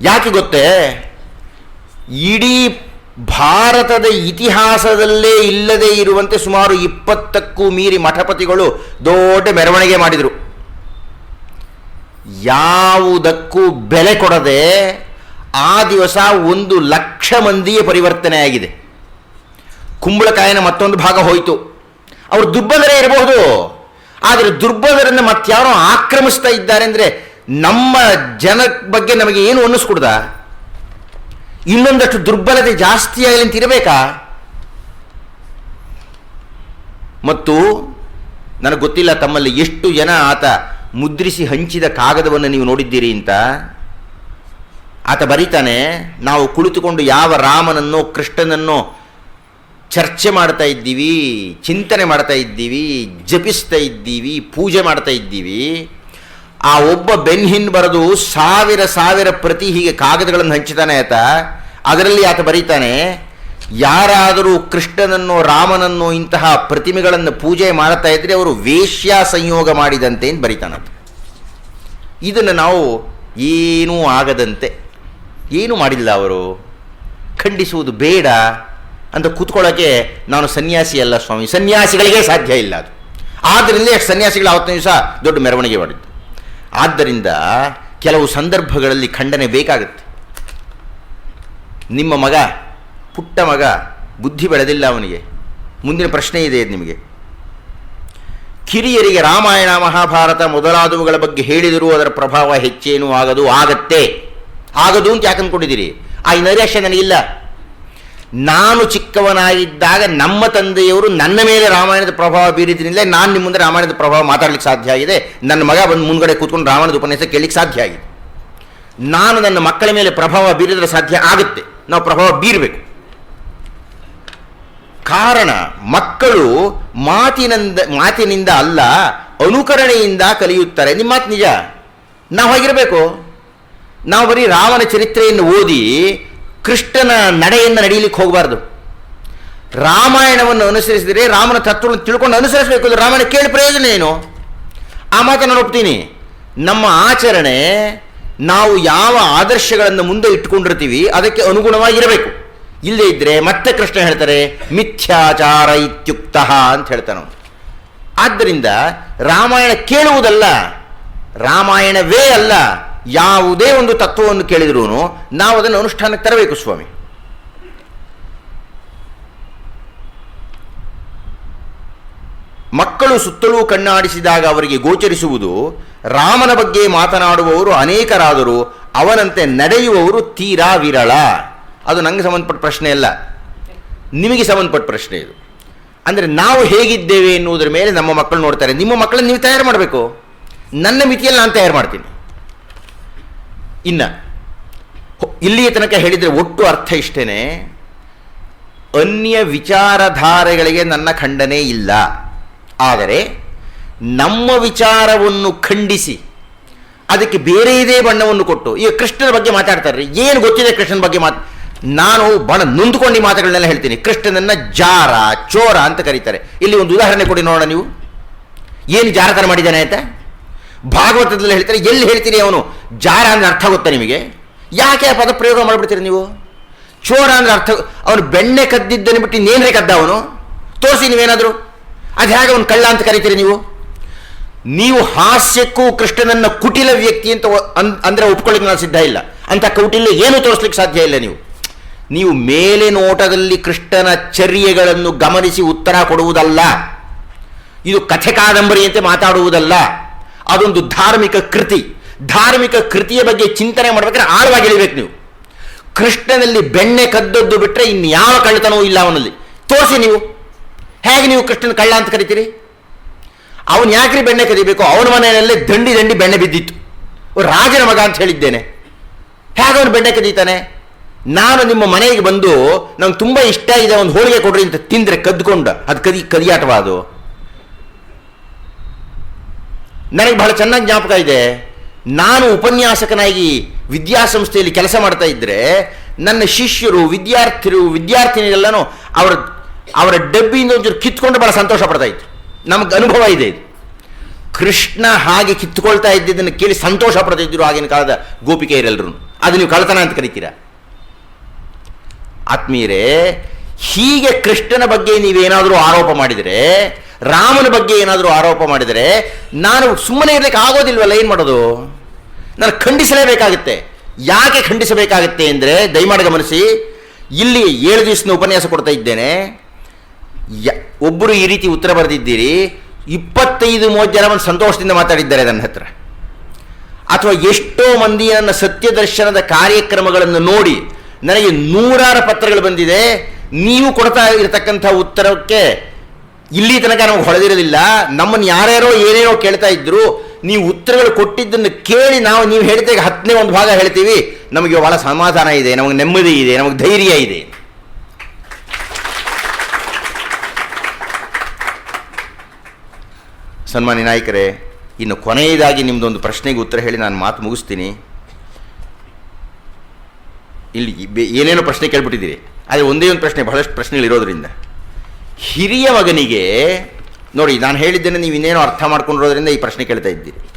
ಯಾಕೆ ಗೊತ್ತೇ? ಇಡೀ ಭಾರತದ ಇತಿಹಾಸದಲ್ಲೇ ಇಲ್ಲದೆ ಇರುವಂತೆ ಸುಮಾರು ಇಪ್ಪತ್ತಕ್ಕೂ ಮೀರಿ ಮಠಪತಿಗಳು ದೊಡ್ಡ ಮೆರವಣಿಗೆ ಮಾಡಿದರು. ಯಾವುದಕ್ಕೂ ಬೆಲೆ ಕೊಡದೆ ಆ ದಿವಸ ಒಂದು ಲಕ್ಷ ಮಂದಿಯ ಪರಿವರ್ತನೆ ಆಗಿದೆ. ಕುಂಬಳಕಾಯಿನ ಮತ್ತೊಂದು ಭಾಗ ಹೋಯಿತು. ಅವರು ದುರ್ಬಲರೇ ಇರಬಹುದು. ಆದರೆ ದುರ್ಬಲರನ್ನು ಮತ್ತಾರೋ ಆಕ್ರಮಿಸ್ತಾ ಇದ್ದಾರೆ ಅಂದರೆ ನಮ್ಮ ಜನ ಬಗ್ಗೆ ನಮಗೆ ಏನು ಅನ್ನಿಸ್ಕೊಡ್ದ? ಇನ್ನೊಂದಷ್ಟು ದುರ್ಬಲತೆ ಜಾಸ್ತಿ ಆಗಲಿ ಅಂತ ಇರಬೇಕಾ? ಮತ್ತು ನನಗೆ ಗೊತ್ತಿಲ್ಲ ತಮ್ಮಲ್ಲಿ ಎಷ್ಟು ಜನ ಆತ ಮುದ್ರಿಸಿ ಹಂಚಿದ ಕಾಗದವನ್ನು ನೀವು ನೋಡಿದ್ದೀರಿ ಅಂತ. ಆತ ಬರೀತಾನೆ, ನಾವು ಕುಳಿತುಕೊಂಡು ಯಾವ ರಾಮನನ್ನೋ ಕೃಷ್ಣನನ್ನೋ ಚರ್ಚೆ ಮಾಡ್ತಾ ಇದ್ದೀವಿ, ಚಿಂತನೆ ಮಾಡ್ತಾ ಇದ್ದೀವಿ, ಜಪಿಸ್ತಾ ಇದ್ದೀವಿ, ಪೂಜೆ ಮಾಡ್ತಾ ಇದ್ದೀವಿ ಆ ಒಬ್ಬ ಬೆನ್ಹಿನ್ ಬರೆದು ಸಾವಿರ ಸಾವಿರ ಪ್ರತಿ ಹೀಗೆ ಕಾಗದಗಳನ್ನು ಹಂಚಿತಾನೆ ಆತ. ಅದರಲ್ಲಿ ಆತ ಬರೀತಾನೆ, ಯಾರಾದರೂ ಕೃಷ್ಣನನ್ನೋ ರಾಮನನ್ನೋ ಇಂತಹ ಪ್ರತಿಮೆಗಳನ್ನು ಪೂಜೆ ಮಾಡ್ತಾ ಇದ್ರೆ ಅವರು ವೇಶ್ಯ ಸಂಯೋಗ ಮಾಡಿದಂತೆ ಅಂತ ಬರೀತಾನಂತ ಇದನ್ನು ನಾವು ಏನೂ ಆಗದಂತೆ, ಏನು ಮಾಡಿಲ್ಲ ಅವರು. ಖಂಡಿಸುವುದು ಬೇಡ ಅಂತ ಕೂತ್ಕೊಳ್ಳೋಕ್ಕೆ ನಾನು ಸನ್ಯಾಸಿ ಅಲ್ಲ ಸ್ವಾಮಿ. ಸನ್ಯಾಸಿಗಳಿಗೆ ಸಾಧ್ಯ ಇಲ್ಲ ಅದು. ಆದ್ದರಿಂದ ಸನ್ಯಾಸಿಗಳು ಆವತ್ತಿನ ದಿವಸ ದೊಡ್ಡ ಮೆರವಣಿಗೆ ಮಾಡಿದ್ದು. ಆದ್ದರಿಂದ ಕೆಲವು ಸಂದರ್ಭಗಳಲ್ಲಿ ಖಂಡನೆ ಬೇಕಾಗುತ್ತೆ. ನಿಮ್ಮ ಮಗ, ಪುಟ್ಟ ಮಗ, ಬುದ್ಧಿ ಬೆಳೆದಿಲ್ಲ ಅವನಿಗೆ. ಮುಂದಿನ ಪ್ರಶ್ನೆ ಇದೆ ನಿಮಗೆ. ಕಿರಿಯರಿಗೆ ರಾಮಾಯಣ, ಮಹಾಭಾರತ ಮೊದಲಾದವುಗಳ ಬಗ್ಗೆ ಹೇಳಿದರೂ ಅದರ ಪ್ರಭಾವ ಹೆಚ್ಚೇನೂ ಆಗದು, ಆಗತ್ತೆ. ಆಗದು ಅಂತ ಯಾಕೆ ಅಂದ್ಕೊಂಡಿದ್ದೀರಿ ಆ ನೈರಾಶ್ಯ ನನಗಿಲ್ಲ ನಾನು ಚಿಕ್ಕವನಾಗಿದ್ದಾಗ ನಮ್ಮ ತಂದೆಯವರು ನನ್ನ ಮೇಲೆ ರಾಮಾಯಣದ ಪ್ರಭಾವ ಬೀರಿದ್ರಿಂದಲೇ ನಾನು ನಿಮ್ಮ ಮುಂದೆ ರಾಮಾಯಣದ ಪ್ರಭಾವ ಮಾತಾಡಲಿಕ್ಕೆ ಸಾಧ್ಯ ಆಗಿದೆ. ನನ್ನ ಮಗ ಬಂದು ಮುಂದಗಡೆ ಕೂತ್ಕೊಂಡು ರಾಮಾಯಣದ ಉಪನ್ಯಾಸ ಕೇಳಲಿಕ್ಕೆ ಸಾಧ್ಯ ಆಗಿದೆ. ನಾನು ನನ್ನ ಮಕ್ಕಳ ಮೇಲೆ ಪ್ರಭಾವ ಬೀರಿದ್ರೆ ಸಾಧ್ಯ ಆಗುತ್ತೆ. ನಾವು ಪ್ರಭಾವ ಬೀರಬೇಕು. ಕಾರಣ, ಮಕ್ಕಳು ಮಾತಿನಿಂದ ಮಾತಿನಿಂದ ಅಲ್ಲ, ಅನುಕರಣೆಯಿಂದ ಕಲಿಯುತ್ತಾರೆ. ನಿಮ್ಮ ಮಾತು ನಿಜ? ನಾವು ಹಾಗಿರಬೇಕು? ನಾವು ಬರೀ ರಾಮನ ಚರಿತ್ರೆಯನ್ನು ಓದಿ ಕೃಷ್ಣನ ನಡೆಯನ್ನು ನಡೀಲಿಕ್ಕೆ ಹೋಗಬಾರ್ದು. ರಾಮಾಯಣವನ್ನು ಅನುಸರಿಸಿದರೆ ರಾಮನ ತತ್ವವನ್ನು ತಿಳ್ಕೊಂಡು ಅನುಸರಿಸಬೇಕು ಅಂದರೆ ರಾಮಾಯಣ ಕೇಳಿ ಪ್ರಯೋಜನ ಏನು? ಆ ಮಾತು ನಾನು ಒಪ್ತೀನಿ. ನಮ್ಮ ಆಚರಣೆ ನಾವು ಯಾವ ಆದರ್ಶಗಳನ್ನು ಮುಂದೆ ಇಟ್ಕೊಂಡಿರ್ತೀವಿ ಅದಕ್ಕೆ ಅನುಗುಣವಾಗಿರಬೇಕು. ಇಲ್ಲದೇ ಇದ್ದರೆ ಮತ್ತೆ ಕೃಷ್ಣ ಹೇಳ್ತಾರೆ, ಮಿಥ್ಯಾಚಾರ ಇತ್ಯುಕ್ತ ಅಂತ ಹೇಳ್ತಾನೆ ಆದ್ದರಿಂದ ರಾಮಾಯಣ ಕೇಳುವುದಲ್ಲ, ರಾಮಾಯಣವೇ ಅಲ್ಲ ಯಾವುದೇ ಒಂದು ತತ್ವವನ್ನು ಕೇಳಿದ್ರೂ ನಾವು ಅದನ್ನು ಅನುಷ್ಠಾನಕ್ಕೆ ತರಬೇಕು, ಸ್ವಾಮಿ. ಮಕ್ಕಳು ಸುತ್ತಲೂ ಕಣ್ಣಾಡಿಸಿದಾಗ ಅವರಿಗೆ ಗೋಚರಿಸುವುದು, ರಾಮನ ಬಗ್ಗೆ ಮಾತನಾಡುವವರು ಅನೇಕರಾದರೂ ಅವನಂತೆ ನಡೆಯುವವರು ತೀರಾ ವಿರಳ. ಅದು ನನಗೆ ಸಂಬಂಧಪಟ್ಟ ಪ್ರಶ್ನೆ ಅಲ್ಲ. ನಿಮಗೆ ಸಂಬಂಧಪಟ್ಟ ಪ್ರಶ್ನೆ ಇದು. ಅಂದರೆ ನಾವು ಹೇಗಿದ್ದೇವೆ ಎನ್ನುವುದರ ಮೇಲೆ ನಮ್ಮ ಮಕ್ಕಳು ನೋಡ್ತಾರೆ. ನಿಮ್ಮ ಮಕ್ಕಳನ್ನು ನೀವು ತಯಾರು ಮಾಡಬೇಕು. ನನ್ನ ಮಿತಿಯಲ್ಲಿ ನಾನು ತಯಾರು ಮಾಡ್ತೀನಿ. ಇನ್ನು. ಇಲ್ಲಿಯ ತನಕ ಹೇಳಿದರೆ ಒಟ್ಟು ಅರ್ಥ ಇಷ್ಟೇನೆ. ಅನ್ಯ ವಿಚಾರಧಾರೆಗಳಿಗೆ ನನ್ನ ಖಂಡನೆ ಇಲ್ಲ. ಆದರೆ ನಮ್ಮ ವಿಚಾರವನ್ನು ಖಂಡಿಸಿ, ಅದಕ್ಕೆ ಬೇರೆಯದೇ ಬಣ್ಣವನ್ನು ಕೊಟ್ಟು, ಈಗ ಕೃಷ್ಣನ ಬಗ್ಗೆ ಮಾತಾಡ್ತಾರೆ ಏನು ಗೊತ್ತಿದೆ ಕೃಷ್ಣನ ಬಗ್ಗೆ ಮಾತು, ನಾನು ಬಹಳ ನೊಂದ್ಕೊಂಡು ಮಾತುಗಳನ್ನೆಲ್ಲ ಹೇಳ್ತೀನಿ. ಕೃಷ್ಣನನ್ನು ಜಾರ, ಚೋರ ಅಂತ ಕರೀತಾರೆ. ಇಲ್ಲಿ ಒಂದು ಉದಾಹರಣೆ ಕೊಡಿ ನೋಡೋಣ ನೀವು. ಏನು ಜಾರತನ ಮಾಡಿದ್ದಾನೆ ಅಂತ ಭಾಗವತದಲ್ಲಿ ಹೇಳ್ತಾರೆ, ಎಲ್ಲಿ ಹೇಳ್ತೀರಿ ಅವನು? ಜಾರ ಅಂದ್ರೆ ಅರ್ಥ ಗೊತ್ತಾ ನಿಮಗೆ? ಯಾಕೆ ಆ ಪದ ಪ್ರಯೋಗ ಮಾಡಿಬಿಡ್ತೀರಿ ನೀವು? ಚೋರ ಅಂದ್ರೆ ಅರ್ಥ ಅವನು ಬೆಣ್ಣೆ ಕದ್ದಿದ್ದನ್ನು ಬಿಟ್ಟು ಇನ್ನೇನ್ರೇ ಕದ್ದ ಅವನು? ತೋರಿಸಿ ನೀವೇನಾದರೂ. ಅದು ಹೇಗೆ ಅವನು ಕಳ್ಳ ಅಂತ ಕರಿತೀರಿ ನೀವು? ನೀವು ಹಾಸ್ಯಕ್ಕೂ ಕೃಷ್ಣನನ್ನ ಕುಟಿಲ ವ್ಯಕ್ತಿ ಅಂತ ಅಂದರೆ ಒಪ್ಕೊಳ್ಳಿಕ್ಕೆ ನಾನು ಸಿದ್ಧ ಇಲ್ಲ. ಅಂತ ಕೌಟಿಲ್ಯ ಏನು ತೋರಿಸ್ಲಿಕ್ಕೆ ಸಾಧ್ಯ ಇಲ್ಲ ನೀವು. ನೀವು ಮೇಲೆ ನೋಟದಲ್ಲಿ ಕೃಷ್ಣನ ಚರ್ಯೆಗಳನ್ನು ಗಮನಿಸಿ ಉತ್ತರ ಕೊಡುವುದಲ್ಲ. ಇದು ಕಥೆ ಕಾದಂಬರಿಯಂತೆ ಮಾತಾಡುವುದಲ್ಲ. ಅದೊಂದು ಧಾರ್ಮಿಕ ಕೃತಿ. ಧಾರ್ಮಿಕ ಕೃತಿಯ ಬಗ್ಗೆ ಚಿಂತನೆ ಮಾಡ್ಬೇಕಾದ್ರೆ ಆಳವಾಗಿ ಇಳಿಬೇಕು ನೀವು. ಕೃಷ್ಣನಲ್ಲಿ ಬೆಣ್ಣೆ ಕದ್ದದ್ದು ಬಿಟ್ಟರೆ ಇನ್ಯಾವ ಕಳ್ಳತನವೂ ಇಲ್ಲ ಅವನಲ್ಲಿ. ತೋರಿಸಿ ನೀವು. ಹೇಗೆ ನೀವು ಕೃಷ್ಣನ ಕಳ್ಳ ಅಂತ ಕರಿತೀರಿ? ಅವನು ಯಾಕ್ರಿ ಬೆಣ್ಣೆ ಕದಿಬೇಕು? ಅವನ ಮನೆಯಲ್ಲೇ ದಂಡಿ ದಂಡಿ ಬೆಣ್ಣೆ ಬಿದ್ದಿತ್ತು. ರಾಜನ ಮಗ ಅಂತ ಹೇಳಿದ್ದೇನೆ. ಹೇಗೆ ಅವನು ಬೆಣ್ಣೆ ಕದೀತಾನೆ? ನಾನು ನಿಮ್ಮ ಮನೆಗೆ ಬಂದು ನಂಗೆ ತುಂಬ ಇಷ್ಟ ಇದೆ, ಒಂದು ಹೋಳಿಗೆ ಕೊಡ್ರಿ ಅಂತ ತಿಂದರೆ ಕದ್ಕೊಂಡು. ಅದು ಕದಿ, ಕದಿಯಾಟವ ಅದು? ನನಗೆ ಬಹಳ ಚೆನ್ನಾಗಿ ಜ್ಞಾಪಕ ಇದೆ. ನಾನು ಉಪನ್ಯಾಸಕನಾಗಿ ವಿದ್ಯಾಸಂಸ್ಥೆಯಲ್ಲಿ ಕೆಲಸ ಮಾಡ್ತಾ ಇದ್ದರೆ ನನ್ನ ಶಿಷ್ಯರು, ವಿದ್ಯಾರ್ಥಿರು ವಿದ್ಯಾರ್ಥಿನಿಗೆಲ್ಲನೂ ಅವರ ಅವರ ಡಬ್ಬಿಯಿಂದ ಒಂಚೂರು ಕಿತ್ಕೊಂಡು ಬಹಳ ಸಂತೋಷ ಪಡ್ತಾ ಇತ್ತು ನಮಗೆ ಅನುಭವ ಇದೆ ಇದು. ಕೃಷ್ಣ ಹಾಗೆ ಕಿತ್ಕೊಳ್ತಾ ಇದ್ದಿದ್ದನ್ನು ಕೇಳಿ ಸಂತೋಷ ಪಡ್ತಾ ಇದ್ದರು ಆಗಿನ ಕಾಲದ ಗೋಪಿಕೆಯರೆಲ್ಲರೂ ಅದು ನೀವು ಕಳ್ತನ ಅಂತ ಕರಿತೀರಾ. ಆತ್ಮೀಯರೇ, ಹೀಗೆ ಕೃಷ್ಣನ ಬಗ್ಗೆ ನೀವೇನಾದರೂ ಆರೋಪ ಮಾಡಿದರೆ ರಾಮನ ಬಗ್ಗೆ ಏನಾದರೂ ಆರೋಪ ಮಾಡಿದರೆ ನಾನು ಸುಮ್ಮನೆ ಇರಲಿಕ್ಕೆ ಆಗೋದಿಲ್ವಲ್ಲ, ಏನು ಮಾಡೋದು? ನಾನು ಖಂಡಿಸಲೇಬೇಕಾಗುತ್ತೆ. ಯಾಕೆ ಖಂಡಿಸಬೇಕಾಗುತ್ತೆ ಅಂದರೆ ದಯಮಾಡಿ ಗಮನಿಸಿ ಇಲ್ಲಿ ಏಳು ದಿವಸದ ಉಪನ್ಯಾಸ ಕೊಡ್ತಾ ಇದ್ದೇನೆ. ಯ ಒಬ್ಬರು ಈ ರೀತಿ ಉತ್ತರ ಬರೆದಿದ್ದೀರಿ, ಇಪ್ಪತ್ತೈದು ಮೂವತ್ತು ಜನ ಒಂದು ಸಂತೋಷದಿಂದ ಮಾತಾಡಿದ್ದಾರೆ ನನ್ನ ಹತ್ರ. ಅಥವಾ ಎಷ್ಟೋ ಮಂದಿ ನನ್ನ ಸತ್ಯದರ್ಶನದ ಕಾರ್ಯಕ್ರಮಗಳನ್ನು ನೋಡಿ ನನಗೆ ನೂರಾರು ಪತ್ರಗಳು ಬಂದಿದೆ, ನೀವು ಕೊಡ್ತಾ ಇರತಕ್ಕಂಥ ಉತ್ತರಕ್ಕೆ ಇಲ್ಲಿ ತನಕ ನಮಗೆ ಹೊಳೆದಿರಲಿಲ್ಲ ನಮ್ಮನ್ನು ಯಾರ್ಯಾರೋ ಏನೇನೋ ಕೇಳ್ತಾ ಇದ್ರು, ನೀವು ಉತ್ತರಗಳು ಕೊಟ್ಟಿದ್ದನ್ನು ಕೇಳಿ ನಾವು ನೀವು ಹೇಳ್ತೇವೆ ಹತ್ತನೇ ಒಂದು ಭಾಗ ಹೇಳ್ತೀವಿ. ನಮಗೆ ಬಹಳ ಸಮಾಧಾನ ಇದೆ, ನಮಗೆ ನೆಮ್ಮದಿ ಇದೆ, ನಮಗೆ ಧೈರ್ಯ ಇದೆ. ಸನ್ಮಾನ್ಯ ನಾಯಕರೇ, ಇನ್ನು ಕೊನೆಯದಾಗಿ ನಿಮ್ಮದೊಂದು ಪ್ರಶ್ನೆಗೆ ಉತ್ತರ ಹೇಳಿ ನಾನು ಮಾತು ಮುಗಿಸ್ತೀನಿ. ಇಲ್ಲಿ ಏನೇನೋ ಪ್ರಶ್ನೆ ಕೇಳ್ಬಿಟ್ಟಿದ್ದೀರಿ. ಆದರೆ ಒಂದೇ ಒಂದು ಪ್ರಶ್ನೆ, ಬಹಳಷ್ಟು ಪ್ರಶ್ನೆಗಳಿರೋದ್ರಿಂದ. ಹಿರಿಯ ಮಗನಿಗೆ, ನೋಡಿ, ನಾನು ಹೇಳಿದ್ದೇನೆ, ನೀವು ಇನ್ನೇನೋ ಅರ್ಥ ಮಾಡ್ಕೊಂಡಿರೋದ್ರಿಂದ ಈ ಪ್ರಶ್ನೆ ಕೇಳ್ತಾ ಇದ್ದೀರಿ.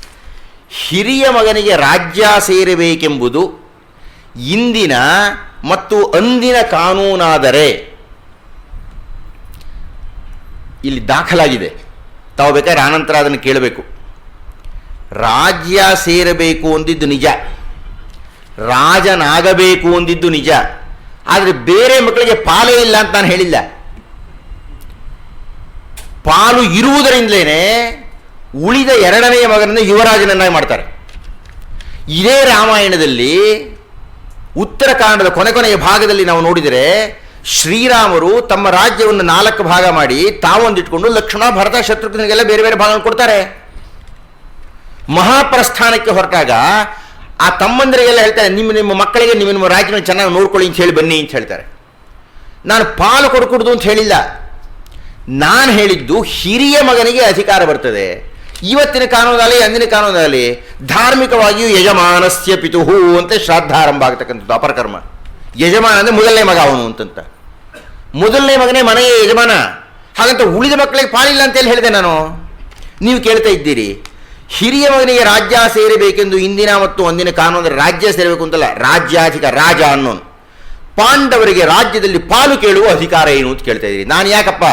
ಹಿರಿಯ ಮಗನಿಗೆ ರಾಜ್ಯ ಸೇರಬೇಕೆಂಬುದು ಇಂದಿನ ಮತ್ತು ಅಂದಿನ ಕಾನೂನಾದರೆ ಇಲ್ಲಿ ದಾಖಲಾಗಿದೆ. ತಾವು ಬೇಕಾದ್ರೆ ಆನಂತರ ಅದನ್ನು ಕೇಳಬೇಕು. ರಾಜ್ಯ ಸೇರಬೇಕು ಅಂದಿದ್ದು ನಿಜ. ರಾಜನಾಗಬೇಕು ಅಂದಿದ್ದು ನಿಜ. ಆದರೆ ಬೇರೆ ಮಕ್ಕಳಿಗೆ ಪಾಲೇ ಇಲ್ಲ ಅಂತ ನಾನು ಹೇಳಿಲ್ಲ. ಪಾಲು ಇರುವುದರಿಂದಲೇ ಉಳಿದ ಎರಡನೆಯ ಮಗನನ್ನು ಯುವರಾಜನನ್ನಾಗಿ ಮಾಡ್ತಾರೆ. ಇದೇ ರಾಮಾಯಣದಲ್ಲಿ ಉತ್ತರಾಖಂಡದ ಕೊನೆ ಕೊನೆಯ ಭಾಗದಲ್ಲಿ ನಾವು ನೋಡಿದರೆ ಶ್ರೀರಾಮರು ತಮ್ಮ ರಾಜ್ಯವನ್ನು ನಾಲ್ಕು ಭಾಗ ಮಾಡಿ ತಾವೊಂದಿಟ್ಕೊಂಡು ಲಕ್ಷ್ಮಣ ಭರತ ಶತ್ರುಘ್ನಿಗೆಲ್ಲ ಬೇರೆ ಬೇರೆ ಭಾಗ ಕೊಡ್ತಾರೆ. ಮಹಾಪ್ರಸ್ಥಾನಕ್ಕೆ ಹೊರಟಾಗ ಆ ತಮ್ಮಂದರಿಗೆಲ್ಲ ಹೇಳ್ತಾರೆ, ನಿಮ್ಮ ನಿಮ್ಮ ಮಕ್ಕಳಿಗೆ ನಿಮ್ಮ ನಿಮ್ಮ ರಾಜ್ಯವನ್ನು ಚೆನ್ನಾಗಿ ನೋಡ್ಕೊಳ್ಳಿ ಅಂತ ಹೇಳಿ ಬನ್ನಿ ಅಂತ ಹೇಳ್ತಾರೆ. ನಾನು ಪಾಲು ಕೊಡಕೂಡ್ದು ಅಂತ ಹೇಳಿಲ್ಲ. ನಾನು ಹೇಳಿದ್ದು ಹಿರಿಯ ಮಗನಿಗೆ ಅಧಿಕಾರ ಬರ್ತದೆ. ಇವತ್ತಿನ ಕಾನೂನಲ್ಲಿ ಅಂದಿನ ಕಾನೂನಲ್ಲಿ ಧಾರ್ಮಿಕವಾಗಿಯೂ ಯಜಮಾನಸ್ಯ ಪಿತುಹು ಅಂತ ಶ್ರಾದ್ದಾರಂಭ ಆಗ್ತಕ್ಕಂಥದ್ದು, ಅಪರಕರ್ಮ. ಯಜಮಾನ ಅಂದರೆ ಮೊದಲನೇ ಮಗ ಅವನು ಅಂತಂತ. ಮೊದಲನೇ ಮಗನೇ ಮನೆಯ ಯಜಮಾನ. ಹಾಗಂತ ಉಳಿದ ಮಕ್ಕಳಿಗೆ ಪಾಲಿಲ್ಲ ಅಂತೇಳಿ ಹೇಳಿದೆ ನಾನು. ನೀವು ಕೇಳ್ತಾ ಇದ್ದೀರಿ. ಹಿರಿಯ ಮಗನಿಗೆ ರಾಜ್ಯ ಸೇರಬೇಕೆಂದು ಇಂದಿನ ಮತ್ತು ಅಂದಿನ ಕಾನೂನು ರಾಜ್ಯ ಸೇರಬೇಕು ಅಂತಲ್ಲ, ರಾಜ್ಯಾಧಿಕ ರಾಜ ಅನ್ನೋನು. ಪಾಂಡವರಿಗೆ ರಾಜ್ಯದಲ್ಲಿ ಪಾಲು ಕೇಳುವ ಅಧಿಕಾರ ಏನು ಅಂತ ಕೇಳ್ತಾ ಇದ್ದೀರಿ. ನಾನು ಯಾಕಪ್ಪ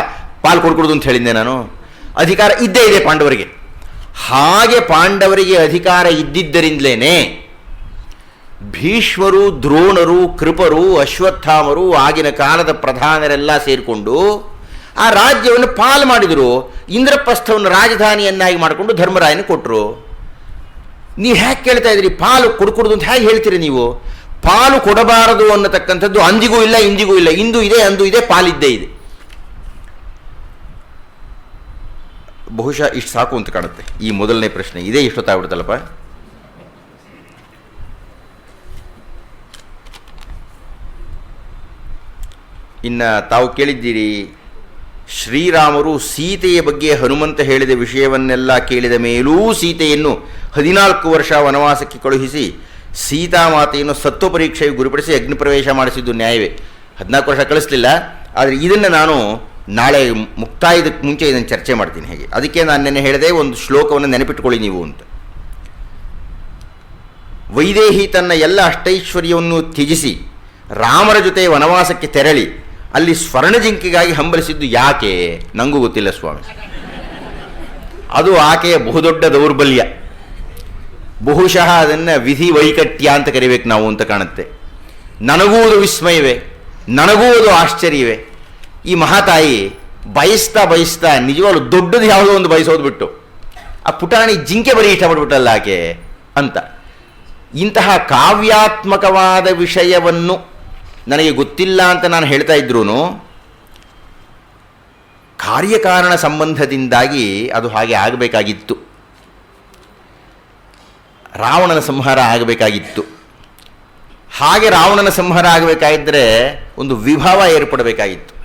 ಪಾಲು ಕೊಡ್ಕೊಡೋದು ಅಂತ ಹೇಳಿದ್ದೆ ನಾನು. ಅಧಿಕಾರ ಇದ್ದೇ ಇದೆ ಪಾಂಡವರಿಗೆ. ಹಾಗೆ ಪಾಂಡವರಿಗೆ ಅಧಿಕಾರ ಇದ್ದಿದ್ದರಿಂದಲೇ ಭೀಷ್ಮರು, ದ್ರೋಣರು, ಕೃಪರು, ಅಶ್ವತ್ಥಾಮರು, ಆಗಿನ ಕಾಲದ ಪ್ರಧಾನರೆಲ್ಲ ಸೇರಿಕೊಂಡು ಆ ರಾಜ್ಯವನ್ನು ಪಾಲು ಮಾಡಿದರು. ಇಂದ್ರಪ್ರಸ್ಥವನ್ನು ರಾಜಧಾನಿಯನ್ನಾಗಿ ಮಾಡಿಕೊಂಡು ಧರ್ಮರಾಯನ ಕೊಟ್ಟರು ನೀವು ಹ್ಯಾಕೆ ಕೇಳ್ತಾ ಇದ್ರಿ? ಪಾಲು ಕೊಡ್ಕೊಡೋದು ಅಂತ ಹೇಗೆ ಹೇಳ್ತೀರಿ ನೀವು? ಪಾಲು ಕೊಡಬಾರದು ಅನ್ನತಕ್ಕಂಥದ್ದು ಅಂದಿಗೂ ಇಲ್ಲ, ಇಂದಿಗೂ ಇಲ್ಲ. ಇಂದು ಇದೆ, ಅಂದು ಇದೆ ಪಾಲಿದ್ದೇ ಇದೆ. ಬಹುಶಃ ಇಷ್ಟು ಸಾಕು ಅಂತ ಕಾಣುತ್ತೆ. ಈ ಮೊದಲನೇ ಪ್ರಶ್ನೆ ಇದೇ, ಇಷ್ಟೊತ್ತಾಗ್ಬಿಡುತ್ತಲ್ಲಪ್ಪ? ಇನ್ನು ತಾವು ಕೇಳಿದ್ದೀರಿ, ಶ್ರೀರಾಮರು ಸೀತೆಯ ಬಗ್ಗೆ ಹನುಮಂತ ಹೇಳಿದ ವಿಷಯವನ್ನೆಲ್ಲ ಕೇಳಿದ ಮೇಲೂ ಸೀತೆಯನ್ನು ಹದಿನಾಲ್ಕು ವರ್ಷ ವನವಾಸಕ್ಕೆ ಕಳುಹಿಸಿ ಸೀತಾಮಾತೆಯನ್ನು ಸತ್ವ ಪರೀಕ್ಷೆಗೆ ಗುರಿಪಡಿಸಿ ಅಗ್ನಿಪ್ರವೇಶ ಮಾಡಿಸಿದ್ದು ನ್ಯಾಯವೇ. ಹದಿನಾಲ್ಕು ವರ್ಷ ಕಳಿಸ್ಲಿಲ್ಲ, ಆದರೆ ಇದನ್ನು ನಾನು ನಾಳೆ ಮುಕ್ತಾಯದಕ್ಕೆ ಮುಂಚೆ ಇದನ್ನು ಚರ್ಚೆ ಮಾಡ್ತೀನಿ ಹೇಗೆ. ಅದಕ್ಕೆ ನಾನು ನೆನೆ ಹೇಳಿದೆ ಒಂದು ಶ್ಲೋಕವನ್ನು ನೆನಪಿಟ್ಕೊಳ್ಳಿ ನೀವು ಅಂತ. ವೈದೇಹಿ ತನ್ನ ಎಲ್ಲ ಅಷ್ಟೈಶ್ವರ್ಯವನ್ನು ತ್ಯಜಿಸಿ ರಾಮರ ಜೊತೆ ವನವಾಸಕ್ಕೆ ತೆರಳಿ ಅಲ್ಲಿ ಸ್ವರ್ಣಜಿಂಕೆಗಾಗಿ ಹಂಬಲಿಸಿದ್ದು ಯಾಕೆ? ನನಗೂ ಗೊತ್ತಿಲ್ಲ ಸ್ವಾಮಿ. ಅದು ಆಕೆಯ ಬಹುದೊಡ್ಡ ದೌರ್ಬಲ್ಯ. ಬಹುಶಃ ಅದನ್ನು ವಿಧಿ ವೈಕಟ್ಯ ಅಂತ ಕರಿಬೇಕು ನಾವು ಅಂತ ಕಾಣುತ್ತೆ. ನನಗೂ ಅದು ವಿಸ್ಮಯವೇ, ನನಗೂ ಅದು ಆಶ್ಚರ್ಯವೇ. ಈ ಮಹಾತಾಯಿ ಬಯಸ್ತಾ ಬಯಸ್ತಾ ನಿಜವಾಗ್ಲು ದೊಡ್ಡದು ಯಾವುದೋ ಒಂದು ಬಯಸೋದು ಬಿಟ್ಟು, ಆ ಪುಟಾಣಿ ಜಿಂಕೆ ಬರೀ ಇಷ್ಟಪಟ್ಬಿಟ್ಟಲ್ಲ ಆಕೆ ಅಂತ. ಇಂತಹ ಕಾವ್ಯಾತ್ಮಕವಾದ ವಿಷಯವನ್ನು ನನಗೆ ಗೊತ್ತಿಲ್ಲ ಅಂತ ನಾನು ಹೇಳ್ತಾ ಇದ್ರೂ ಕಾರ್ಯಕಾರಣ ಸಂಬಂಧದಿಂದಾಗಿ ಅದು ಹಾಗೆ ಆಗಬೇಕಾಗಿತ್ತು. ರಾವಣನ ಸಂಹಾರ ಆಗಬೇಕಾಗಿತ್ತು. ಹಾಗೆ ರಾವಣನ ಸಂಹಾರ ಆಗಬೇಕಾಗಿದ್ದರೆ ಒಂದು ವಿಭವ ಏರ್ಪಡಬೇಕಾಗಿತ್ತು.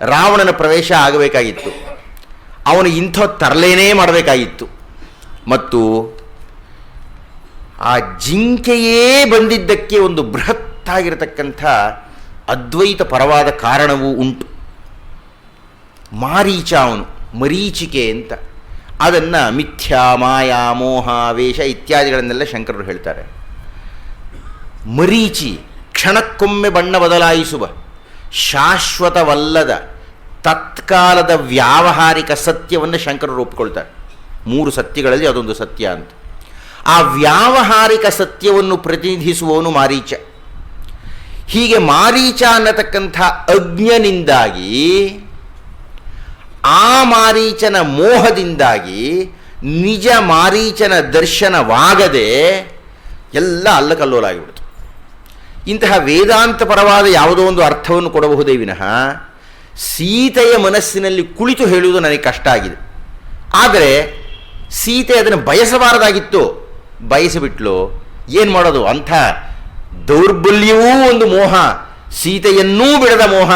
ರಾವಣನ ಪ್ರವೇಶ ಆಗಬೇಕಾಗಿತ್ತು. ಅವನು ಇಂಥ ತರಲೇನೇ ಮಾಡಬೇಕಾಗಿತ್ತು. ಮತ್ತು ಆ ಜಿಂಕೆಯೇ ಬಂದಿದ್ದಕ್ಕೆ ಒಂದು ಬೃಹತ್ತಾಗಿರತಕ್ಕಂಥ ಅದ್ವೈತ ಪರವಾದ ಕಾರಣವೂ ಉಂಟು. ಮಾರೀಚ ಅವನು, ಮರೀಚಿಕೆ ಅಂತ. ಅದನ್ನು ಮಿಥ್ಯಾ, ಮಾಯಾ, ಮೋಹ, ವೇಷ ಇತ್ಯಾದಿಗಳನ್ನೆಲ್ಲ ಶಂಕರರು ಹೇಳ್ತಾರೆ. ಮರೀಚಿ, ಕ್ಷಣಕ್ಕೊಮ್ಮೆ ಬಣ್ಣ ಬದಲಾಯಿಸುವ. ಶಾಶ್ವತವಲ್ಲದ ತತ್ಕಾಲದ ವ್ಯಾವಹಾರಿಕ ಸತ್ಯವನ್ನು ಶಂಕರರು ಒಪ್ಕೊಳ್ತಾರೆ ಮೂರು ಸತ್ಯಗಳಲ್ಲಿ ಅದೊಂದು ಸತ್ಯ ಅಂತ. ಆ ವ್ಯಾವಹಾರಿಕ ಸತ್ಯವನ್ನು ಪ್ರತಿನಿಧಿಸುವವನು ಮಾರೀಚ. ಹೀಗೆ ಮಾರೀಚ ಅನ್ನತಕ್ಕಂಥ ಅಜ್ಞನಿಂದಾಗಿ, ಆ ಮಾರೀಚನ ಮೋಹದಿಂದಾಗಿ, ನಿಜ ಮಾರೀಚನ ದರ್ಶನವಾಗದೆ ಎಲ್ಲ ಅಲ್ಲಕಲ್ಲೋಲಾಗಿಬಿಡ್ತು ಇಂತಹ ವೇದಾಂತಪರವಾದ ಯಾವುದೋ ಒಂದು ಅರ್ಥವನ್ನು ಕೊಡಬಹುದೇ ವಿನಃ ಸೀತೆಯ ಮನಸ್ಸಿನಲ್ಲಿ ಕುಳಿತು ಹೇಳುವುದು ನನಗೆ ಕಷ್ಟ ಆಗಿದೆ. ಆದರೆ ಸೀತೆ ಅದನ್ನು ಬಯಸಬಾರದಾಗಿತ್ತು. ಬಯಸಿಬಿಟ್ಲು. ಏನು ಮಾಡೋದು? ಅಂಥ ದೌರ್ಬಲ್ಯವೂ ಒಂದು ಮೋಹ, ಸೀತೆಯನ್ನೂ ಬಿಡದ ಮೋಹ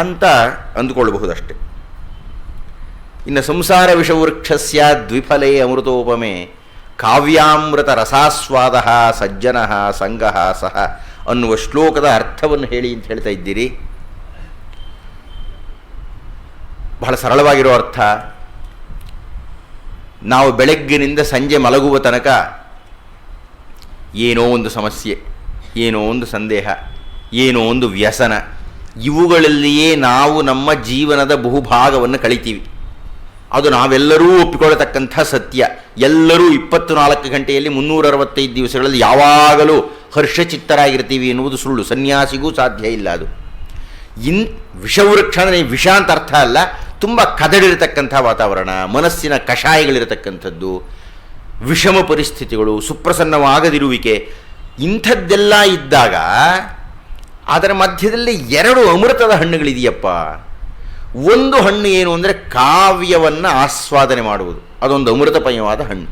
ಅಂತ ಅಂದುಕೊಳ್ಳಬಹುದಷ್ಟೆ. ಇನ್ನು ಸಂಸಾರ ವಿಷವೃಕ್ಷಸ್ಯ ದ್ವಿಫಲೇ ಅಮೃತೋಪಮೆ ಕಾವ್ಯಾಮೃತ ರಸಾಸ್ವಾದ ಸಜ್ಜನ ಸಂಘ ಸಹ ಅನ್ನುವ ಶ್ಲೋಕದ ಅರ್ಥವನ್ನು ಹೇಳಿ ಅಂತ ಹೇಳ್ತಾ ಇದ್ದೀರಿ. ಬಹಳ ಸರಳವಾಗಿರೋ ಅರ್ಥ. ನಾವು ಬೆಳಗ್ಗಿನಿಂದ ಸಂಜೆ ಮಲಗುವ ತನಕ ಏನೋ ಒಂದು ಸಮಸ್ಯೆ, ಏನೋ ಒಂದು ಸಂದೇಹ, ಏನೋ ಒಂದು ವ್ಯಸನ, ಇವುಗಳಲ್ಲಿಯೇ ನಾವು ನಮ್ಮ ಜೀವನದ ಬಹುಭಾಗವನ್ನು ಕಳಿತೀವಿ. ಅದು ನಾವೆಲ್ಲರೂ ಒಪ್ಪಿಕೊಳ್ಳತಕ್ಕಂಥ ಸತ್ಯ. ಎಲ್ಲರೂ ಇಪ್ಪತ್ತು ನಾಲ್ಕು ಗಂಟೆಯಲ್ಲಿ ಮುನ್ನೂರ ಅರವತ್ತೈದು ದಿವಸಗಳಲ್ಲಿ ಯಾವಾಗಲೂ ಹರ್ಷಚಿತ್ತರಾಗಿರ್ತೀವಿ ಎನ್ನುವುದು ಸುಳ್ಳು. ಸನ್ಯಾಸಿಗೂ ಸಾಧ್ಯ ಇಲ್ಲ ಅದು. ಇನ್ ವಿಷವೃಕ್ಷ ಅಂದರೆ ವಿಷ ಅಂತ ಅರ್ಥ ಅಲ್ಲ, ತುಂಬ ಕದಡಿರತಕ್ಕಂಥ ವಾತಾವರಣ, ಮನಸ್ಸಿನ ಕಷಾಯಗಳಿರತಕ್ಕಂಥದ್ದು, ವಿಷಮ ಪರಿಸ್ಥಿತಿಗಳು, ಸುಪ್ರಸನ್ನವಾಗದಿರುವಿಕೆ, ಇಂಥದ್ದೆಲ್ಲ ಇದ್ದಾಗ ಅದರ ಮಧ್ಯದಲ್ಲಿ ಎರಡು ಅಮೃತದ ಹಣ್ಣುಗಳಿದೆಯಪ್ಪ. ಒಂದು ಹಣ್ಣು ಏನು ಅಂದರೆ ಕಾವ್ಯವನ್ನು ಆಸ್ವಾದನೆ ಮಾಡುವುದು. ಅದೊಂದು ಅಮೃತಪಯವಾದ ಹಣ್ಣು.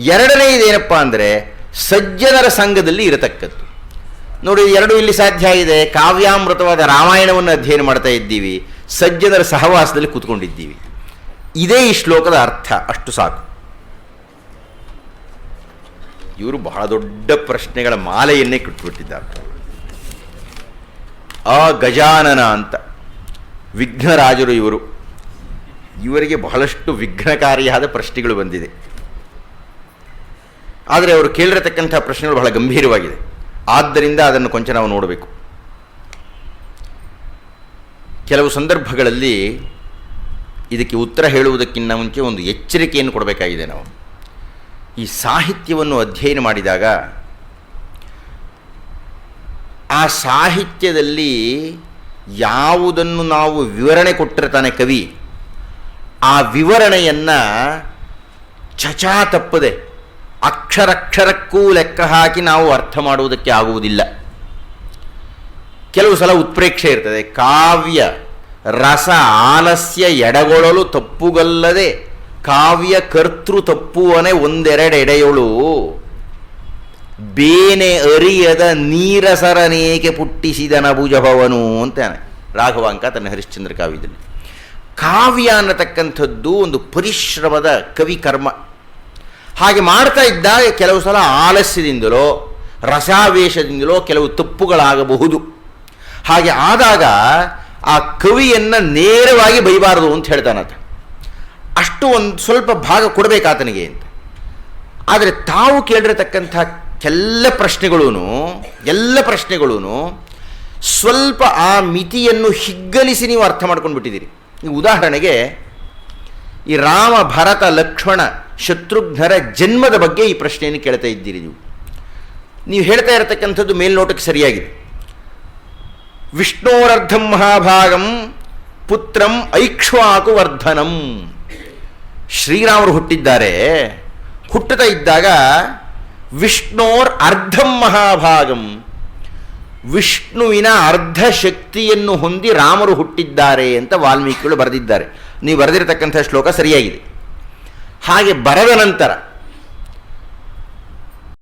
ಎರಡನೆಯದೇನಪ್ಪ ಅಂದರೆ ಸಜ್ಜನರ ಸಂಘದಲ್ಲಿ ಇರತಕ್ಕದ್ದು. ನೋಡಿ, ಎರಡು ಇಲ್ಲಿ ಸಾಧ್ಯ ಇದೆ ಕಾವ್ಯಾಮೃತವಾದ ರಾಮಾಯಣವನ್ನು ಅಧ್ಯಯನ ಮಾಡ್ತಾ ಇದ್ದೀವಿ. ಸಜ್ಜನರ ಸಹವಾಸದಲ್ಲಿ ಕೂತ್ಕೊಂಡಿದ್ದೀವಿ. ಇದೇ ಈ ಶ್ಲೋಕದ ಅರ್ಥ. ಅಷ್ಟು ಸಾಕು. ಇವರು ಬಹಳ ದೊಡ್ಡ ಪ್ರಶ್ನೆಗಳ ಮಾಲೆಯನ್ನೇ ಕಟ್ಟಿಬಿಟ್ಟಿದ್ದಾರೆ ಆ ಗಜಾನನ ಅಂತ. ವಿಘ್ನರಾಜರು ಇವರು. ಇವರಿಗೆ ಬಹಳಷ್ಟು ವಿಘ್ನಕಾರಿಯಾದ ಪ್ರಶ್ನೆಗಳು ಬಂದಿದೆ. ಆದರೆ ಅವರು ಕೇಳಿರತಕ್ಕಂಥ ಪ್ರಶ್ನೆಗಳು ಬಹಳ ಗಂಭೀರವಾಗಿದೆ. ಆದ್ದರಿಂದ ಅದನ್ನು ಕೊಂಚ ನಾವು ನೋಡಬೇಕು. ಕೆಲವು ಸಂದರ್ಭಗಳಲ್ಲಿ ಇದಕ್ಕೆ ಉತ್ತರ ಹೇಳುವುದಕ್ಕಿಂತ ಮುಂಚೆ ಒಂದು ಎಚ್ಚರಿಕೆಯನ್ನು ಕೊಡಬೇಕಾಗಿದೆ ನಾವು. ಈ ಸಾಹಿತ್ಯವನ್ನು ಅಧ್ಯಯನ ಮಾಡಿದಾಗ ಆ ಸಾಹಿತ್ಯದಲ್ಲಿ ಯಾವುದನ್ನು ನಾವು ವಿವರಣೆ ಕೊಟ್ಟಿರ್ತಾನೆ ಕವಿ, ಆ ವಿವರಣೆಯನ್ನು ಚಚಾ ತಪ್ಪದೆ ಅಕ್ಷರಕ್ಷರಕ್ಕೂ ಲೆಕ್ಕ ಹಾಕಿ ನಾವು ಅರ್ಥ ಮಾಡುವುದಕ್ಕೆ ಆಗುವುದಿಲ್ಲ. ಕೆಲವು ಸಲ ಉತ್ಪ್ರೇಕ್ಷೆ ಇರ್ತದೆ, ಕಾವ್ಯ ರಸ ಆಲಸ್ಯ ಎಡಗೊಳ್ಳಲು ತಪ್ಪುಗಲ್ಲದೆ ಕಾವ್ಯ ಕರ್ತೃ ತಪ್ಪುವನೇ ಒಂದೆರಡು ಎಡೆಯೊಳು ಬೇನೆ ಅರಿಯದ ನೀರಸರನೇಕೆ ಪುಟ್ಟಿಸಿದನ ಭುಜಭವನು ಅಂತಾನೆ. ರಾಘವಾಂಕ ತನ್ನ ಹರಿಶ್ಚಂದ್ರ ಕಾವ್ಯದಲ್ಲಿ. ಕಾವ್ಯ ಅನ್ನತಕ್ಕಂಥದ್ದು ಒಂದು ಪರಿಶ್ರಮದ ಕವಿ ಕರ್ಮ. ಹಾಗೆ ಮಾಡ್ತಾ ಇದ್ದಾಗ ಕೆಲವು ಸಲ ಆಲಸ್ಯದಿಂದಲೋ, ರಸಾವೇಶದಿಂದಲೋ ಕೆಲವು ತಪ್ಪುಗಳಾಗಬಹುದು. ಹಾಗೆ ಆದಾಗ ಆ ಕವಿಯನ್ನು ನೇರವಾಗಿ ಬೈಬಾರದು ಅಂತ ಹೇಳ್ತಾನಾತ ಅಷ್ಟು ಒಂದು ಸ್ವಲ್ಪ ಭಾಗ ಕೊಡಬೇಕಾತನಿಗೆ ಅಂತ. ಆದರೆ ತಾವು ಕೇಳಿರತಕ್ಕಂಥ ಎಲ್ಲ ಪ್ರಶ್ನೆಗಳೂ ಎಲ್ಲ ಪ್ರಶ್ನೆಗಳೂ ಸ್ವಲ್ಪ ಆ ಮಿತಿಯನ್ನು ಹಿಗ್ಗಲಿಸಿ ನೀವು ಅರ್ಥ ಮಾಡ್ಕೊಂಡು ಬಿಟ್ಟಿದ್ದೀರಿ. ಉದಾಹರಣೆಗೆ ಈ ರಾಮ ಭರತ ಲಕ್ಷ್ಮಣ ಶತ್ರುಘ್ನರ ಜನ್ಮದ ಬಗ್ಗೆ ಈ ಪ್ರಶ್ನೆಯನ್ನು ಕೇಳ್ತಾ ಇದ್ದೀರಿ ನೀವು. ನೀವು ಹೇಳ್ತಾ ಇರತಕ್ಕಂಥದ್ದು ಮೇಲ್ನೋಟಕ್ಕೆ ಸರಿಯಾಗಿದೆ. ವಿಷ್ಣೋರರ್ಧಂ ಮಹಾಭಾಗಂ ಪುತ್ರಂ ಐಕ್ಷ್ವಾಕು ವರ್ಧನಂ ಶ್ರೀರಾಮರು ಹುಟ್ಟಿದ್ದಾರೆ. ಹುಟ್ಟುತ್ತಾ ಇದ್ದಾಗ ವಿಷ್ಣೋರ್ ಅರ್ಧಂ ಮಹಾಭಾಗಂ. ವಿಷ್ಣುವಿನ ಅರ್ಧ ಶಕ್ತಿಯನ್ನು ಹೊಂದಿ ರಾಮರು ಹುಟ್ಟಿದ್ದಾರೆ ಅಂತ ವಾಲ್ಮೀಕಿಗಳು ಬರೆದಿದ್ದಾರೆ. ನೀವು ಬರೆದಿರತಕ್ಕಂಥ ಶ್ಲೋಕ ಸರಿಯಾಗಿದೆ. ಹಾಗೆ ಬರೆದ ನಂತರ